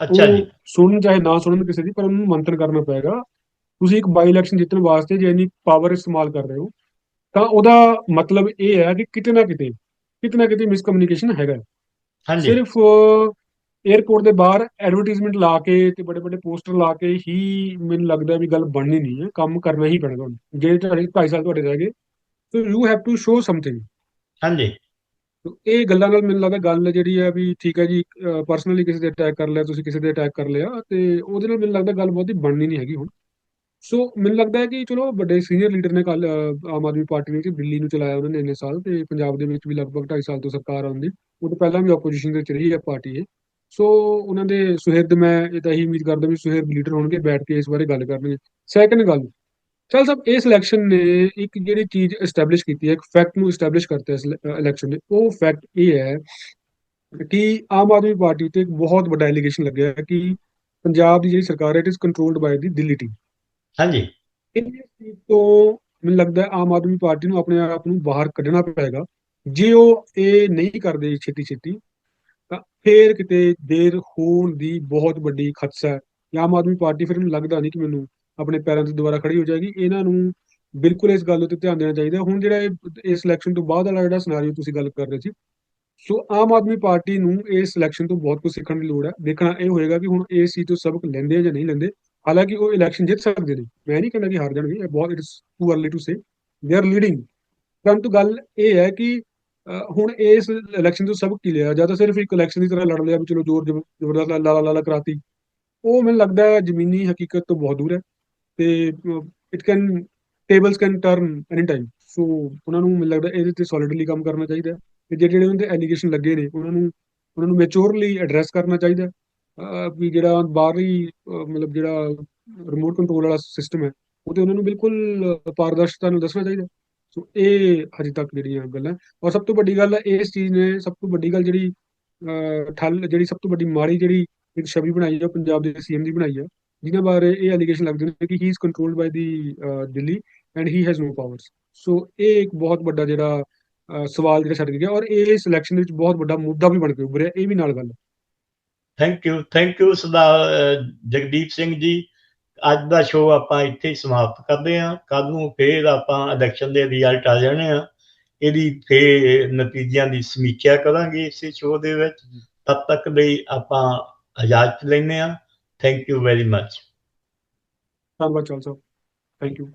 ਅੱਛਾ ਜੀ। ਸੁਣਨ ਚਾਹੇ ਨਾ ਸੁਣਨ ਕਿਸੇ ਦੀ ਪਰ ਉਹਨੂੰ ਮੰਥਨ ਕਰਨਾ ਪਏਗਾ। ਤੁਸੀਂ ਇੱਕ ਬਾਈ ਇਲੈਕਸ਼ਨ ਜਿੱਤਣ ਵਾਸਤੇ ਜੇ ਇੰਨੀ ਪਾਵਰ ਇਸਤੇਮਾਲ ਕਰ ਰਹੇ ਹੋ ਤਾਂ ਉਹਦਾ ਮਤਲਬ ਇਹ ਹੈ ਕਿ ਕਿਤੇ ਨਾ ਕਿਤੇ ਕਿਤੇ ਨਾ ਕਿਤੇ ਮਿਸਕਮਿਊਨੀਕੇਸ਼ਨ ਹੈਗਾ। ਹਾਂਜੀ। ਸਿਰਫ 에어ਪੋਰਟ ਦੇ ਬਾਹਰ ਐਡਵਰਟਾਈਜ਼ਮੈਂਟ ਲਾ ਕੇ ਤੇ ਬੜੇ ਬੜੇ ਪੋਸਟਰ ਲਾ ਕੇ ਹੀ ਮੈਨੂੰ ਲੱਗਦਾ ਵੀ ਗੱਲ ਬਣਨੀ ਨਹੀਂ ਹੈ। ਕੰਮ ਕਰਨਾ ਹੀ ਪੈਣਾ ਤੁਹਾਨੂੰ। ਜੇ ਤੁਹਾਡੇ 2.5 ਸਾਲ ਤੁਹਾਡੇ ਰਹਿ ਗਏ ਤਾਂ you have to show something ਹਾਂਜੀ। ਇਹ ਗੱਲਾਂ ਨਾਲ ਮੈਨੂੰ ਲੱਗਦਾ ਗੱਲ ਜਿਹੜੀ ਹੈ ਵੀ ਠੀਕ ਹੈ ਜੀ ਪਰਸਨਲੀ ਕਿਸੇ ਦੇ ਅਟੈਕ ਕਰ ਲਿਆ, ਤੁਸੀਂ ਕਿਸੇ ਦੇ ਅਟੈਕ ਕਰ ਲਿਆ ਤੇ ਉਹਦੇ ਨਾਲ ਮੈਨੂੰ ਲੱਗਦਾ ਗੱਲ ਬਹੁਤੀ ਬਣਨੀ ਨਹੀਂ ਹੈਗੀ ਹੁਣ। ਸੋ ਮੈਨੂੰ ਲੱਗਦਾ ਹੈ ਕਿ ਚਲੋ ਵੱਡੇ ਸੀਨੀਅਰ ਲੀਡਰ ਨੇ ਕੱਲ ਆਮ ਆਦਮੀ ਪਾਰਟੀ ਵਿੱਚ ਦਿੱਲੀ ਨੂੰ ਚਲਾਇਆ ਉਹਨਾਂ ਨੇ ਇੰਨੇ ਸਾਲ ਤੇ ਪੰਜਾਬ ਦੇ ਵਿੱਚ ਵੀ ਲਗਭਗ 2.5 ਸਾਲ ਤੋਂ ਸਰਕਾਰ ਆਉਂਦੀ। ਉਹ ਤੋਂ ਪਹਿਲਾਂ ਵੀ ਆਪੋਜੀਸ਼ਨ ਦੇ ਵਿੱਚ ਰਹੀ ਹੈ ਪਾਰਟੀ ਇਹ। ਸੋ ਉਹਨਾਂ ਦੇ ਸੁਹਿਰਦ ਮੈਂ ਇਹ ਤਾਂ ਇਹੀ ਉਮੀਦ ਕਰਦਾ ਵੀ ਸੁਹਿਰਦ ਲੀਡਰ ਹੋਣਗੇ, ਬੈਠ ਕੇ ਇਸ ਬਾਰੇ ਗੱਲ ਕਰਨਗੇ। ਸੈਕੰਡ ਗੱਲ ਚੱਲ ਸਾਹਿਬ ਇਸ ਇਲੈਕਸ਼ਨ ਨੇ ਇੱਕ ਜਿਹੜੀ ਚੀਜ਼ ਐਸਟੈਬਲਿਸ਼ ਕੀਤੀ ਹੈ ਇੱਕ ਫੈਕਟ ਨੂੰ ਐਸਟੈਬਲਿਸ਼ ਕਰਤਾ ਇਸ ਇਲੈਕਸ਼ਨ ਨੇ। ਉਹ ਫੈਕਟ ਇਹ ਹੈ ਕਿ ਆਮ ਆਦਮੀ ਪਾਰਟੀ ਤੇ ਇੱਕ ਬਹੁਤ ਵੱਡਾ ਐਲੀਗੇਸ਼ਨ ਲੱਗਿਆ ਹੈ ਕਿ ਪੰਜਾਬ ਦੀ ਜਿਹੜੀ ਸਰਕਾਰ ਹੈ it is controlled by the Delhi team ਹਾਂਜੀ। ਇਸ ਚੀਜ਼ ਤੋਂ ਮੈਨੂੰ ਲੱਗਦਾ ਆਮ ਆਦਮੀ ਪਾਰਟੀ ਨੂੰ ਆਪਣੇ ਆਪ ਨੂੰ ਬਾਹਰ ਕੱਢਣਾ ਪਏਗਾ। ਜੇ ਉਹ ਇਹ ਨਹੀਂ ਕਰਦੇ ਛੇਤੀ ਛੇਤੀ ਤਾਂ ਫੇਰ ਕਿਤੇ ਦੇਰ ਹੋਣ ਦੀ ਬਹੁਤ ਵੱਡੀ ਖਦਸ਼ਾ ਹੈ। ਆਮ ਆਦਮੀ ਪਾਰਟੀ ਫਿਰ ਇਹਨੂੰ ਲੱਗਦਾ ਨਹੀਂ ਕਿ ਮੈਨੂੰ ਆਪਣੇ ਪੈਰਾਂ ਤੇ ਦੁਬਾਰਾ ਖੜੀ ਹੋ ਜਾਏਗੀ। ਇਹਨਾਂ ਨੂੰ ਬਿਲਕੁਲ ਇਸ ਗੱਲ ਉੱਤੇ ਧਿਆਨ ਦੇਣਾ ਚਾਹੀਦਾ। ਹੁਣ ਜਿਹੜਾ ਇਹ- ਇਸ ਇਲੈਕਸ਼ਨ ਤੋਂ ਬਾਅਦ ਵਾਲਾ ਜਿਹੜਾ ਸਿਨੈਰੀਓ ਤੁਸੀਂ ਗੱਲ ਕਰ ਰਹੇ ਸੀ। ਸੋ ਆਮ ਆਦਮੀ ਪਾਰਟੀ ਨੂੰ ਇਸ ਇਲੈਕਸ਼ਨ ਤੋਂ ਬਹੁਤ ਕੁਝ ਸਿੱਖਣ ਦੀ ਲੋੜ ਹੈ। ਦੇਖਣਾ ਇਹ ਹੋਏਗਾ ਕਿ ਹੁਣ ਇਸ ਚੀਜ਼ ਤੋਂ ਸਬਕ ਲੈਂਦੇ ਆ ਜਾਂ ਨਹੀਂ ਲੈਂਦੇ। ਹਾਲਾਂਕਿ ਉਹ ਇਲੈਕਸ਼ਨ ਜਿੱਤ ਸਕਦੇ ਨੇ। ਮੈਂ ਨਹੀਂ ਕਹਿੰਦਾ ਕਿ ਹਾਰ ਜਾਣਗੇ। ਇਹ ਬਹੁਤ it's too early to say they are leading ਪਰੰਤੂ ਗੱਲ ਇਹ ਹੈ ਕਿ ਹੁਣ ਇਸ ਇਲੈਕਸ਼ਨ ਤੋਂ ਸਬਕ ਕੀ ਲਿਆ? ਜਾਂ ਤਾਂ ਸਿਰਫ ਇੱਕ ਇਲੈਕਸ਼ਨ ਦੀ ਤਰ੍ਹਾਂ ਲੜ ਲਿਆ ਵੀ ਚਲੋ ਜ਼ੋਰ ਜ਼ਬਰਦਸਤ ਲਾਲਾ ਲਾਲਾ ਕਰਾਤੀ। ਉਹ ਮੈਨੂੰ ਲੱਗਦਾ ਜ਼ਮੀਨੀ ਹਕੀਕਤ ਤੋਂ ਬਹੁਤ ਦੂਰ ਹੈ। ਤੇ it can tables can turn any time so ਉਹਨਾਂ ਨੂੰ ਮੈਨੂੰ ਲੱਗਦਾ ਇਹਦੇ ਤੇ ਸੋਲਿਡਲੀ ਕੰਮ ਕਰਨਾ ਚਾਹੀਦਾ ਤੇ ਜਿਹੜੇ ਜਿਹੜੇ ਉਹਦੇ ਐਲੀਗੇਸ਼ਨ ਲੱਗੇ ਨੇ, ਉਹਨਾਂ ਨੂੰ ਉਹਨਾਂ ਨੂੰ ਮੈਚੁਰਲੀ ਐਡਰੈਸ ਕਰਨਾ ਚਾਹੀਦਾ ਵੀ ਜਿਹੜਾ ਬਾਹਰੀ ਮਤਲਬ ਜਿਹੜਾ ਰਿਮੋਟ ਕੰਟਰੋਲ ਵਾਲਾ ਸਿਸਟਮ ਹੈ, ਉਹ ਉਹਨਾਂ ਨੂੰ ਬਿਲਕੁਲ ਪਾਰਦਰਸ਼ਤਾ ਨੂੰ ਦੱਸਣਾ ਚਾਹੀਦਾ ਸੋ ਇਹ ਹਜੇ ਤੱਕ ਜਿਹੜੀਆਂ ਗੱਲਾਂ ਔਰ ਸਭ ਤੋਂ ਵੱਡੀ ਗੱਲ ਹੈ, ਇਸ ਚੀਜ਼ ਨੇ ਸਭ ਤੋਂ ਵੱਡੀ ਗੱਲ ਜਿਹੜੀ ਠੱਲ, ਜਿਹੜੀ ਸਭ ਤੋਂ ਵੱਡੀ ਮਾੜੀ ਜਿਹੜੀ ਇੱਕ ਛਵੀ ਬਣਾਈ ਹੈ ਪੰਜਾਬ ਦੇ ਸੀਐਮ ਦੀ ਬਣਾਈ ਹੈ। ਜਿਨ੍ਹਾਂ ਬਾਰੇ ਇਹ ਐਲੀਗੇਸ਼ਨ ਲੱਗਦੇ ਨੇ ਕਿ he is controlled by the Delhi and he has no powers so ਇਹ ਇੱਕ ਬਹੁਤ ਵੱਡਾ ਜਿਹੜਾ ਸਵਾਲ ਜਿਹੜਾ ਛੱਡ ਗਿਆ ਔਰ ਇਹ ਸਿਲੈਕਸ਼ਨ ਵਿੱਚ ਬਹੁਤ ਵੱਡਾ ਮੁੱਦਾ ਵੀ ਬਣ ਕੇ ਉੱਭਰਿਆ ਇਹ ਵੀ ਨਾਲ ਗੱਲ thank you thank you Sardar Jagdeep Singh ji. ਅੱਜ ਦਾ ਸ਼ੋਅ ਆਪਾਂ ਇੱਥੇ ਹੀ ਸਮਾਪਤ ਕਰਦੇ ਹਾਂ। ਕੱਲ ਨੂੰ ਫੇਰ ਆਪਾਂ ਇਲੈਕਸ਼ਨ ਦੇ ਰਿਜ਼ਲਟ ਆ ਜਾਣੇ ਆ ਇਹਦੀ ਫੇਰ ਨਤੀਜਿਆਂ ਦੀ ਸਮੀਖਿਆ ਕਰਾਂਗੇ ਇਸੇ ਸ਼ੋਅ ਦੇ ਵਿੱਚ। ਤਦ ਤੱਕ ਲਈ ਆਪਾਂ ਇਜਾਜ਼ਤ ਲੈਂਦੇ ਹਾਂ। Thank you very much. Sarvach also. Thank you.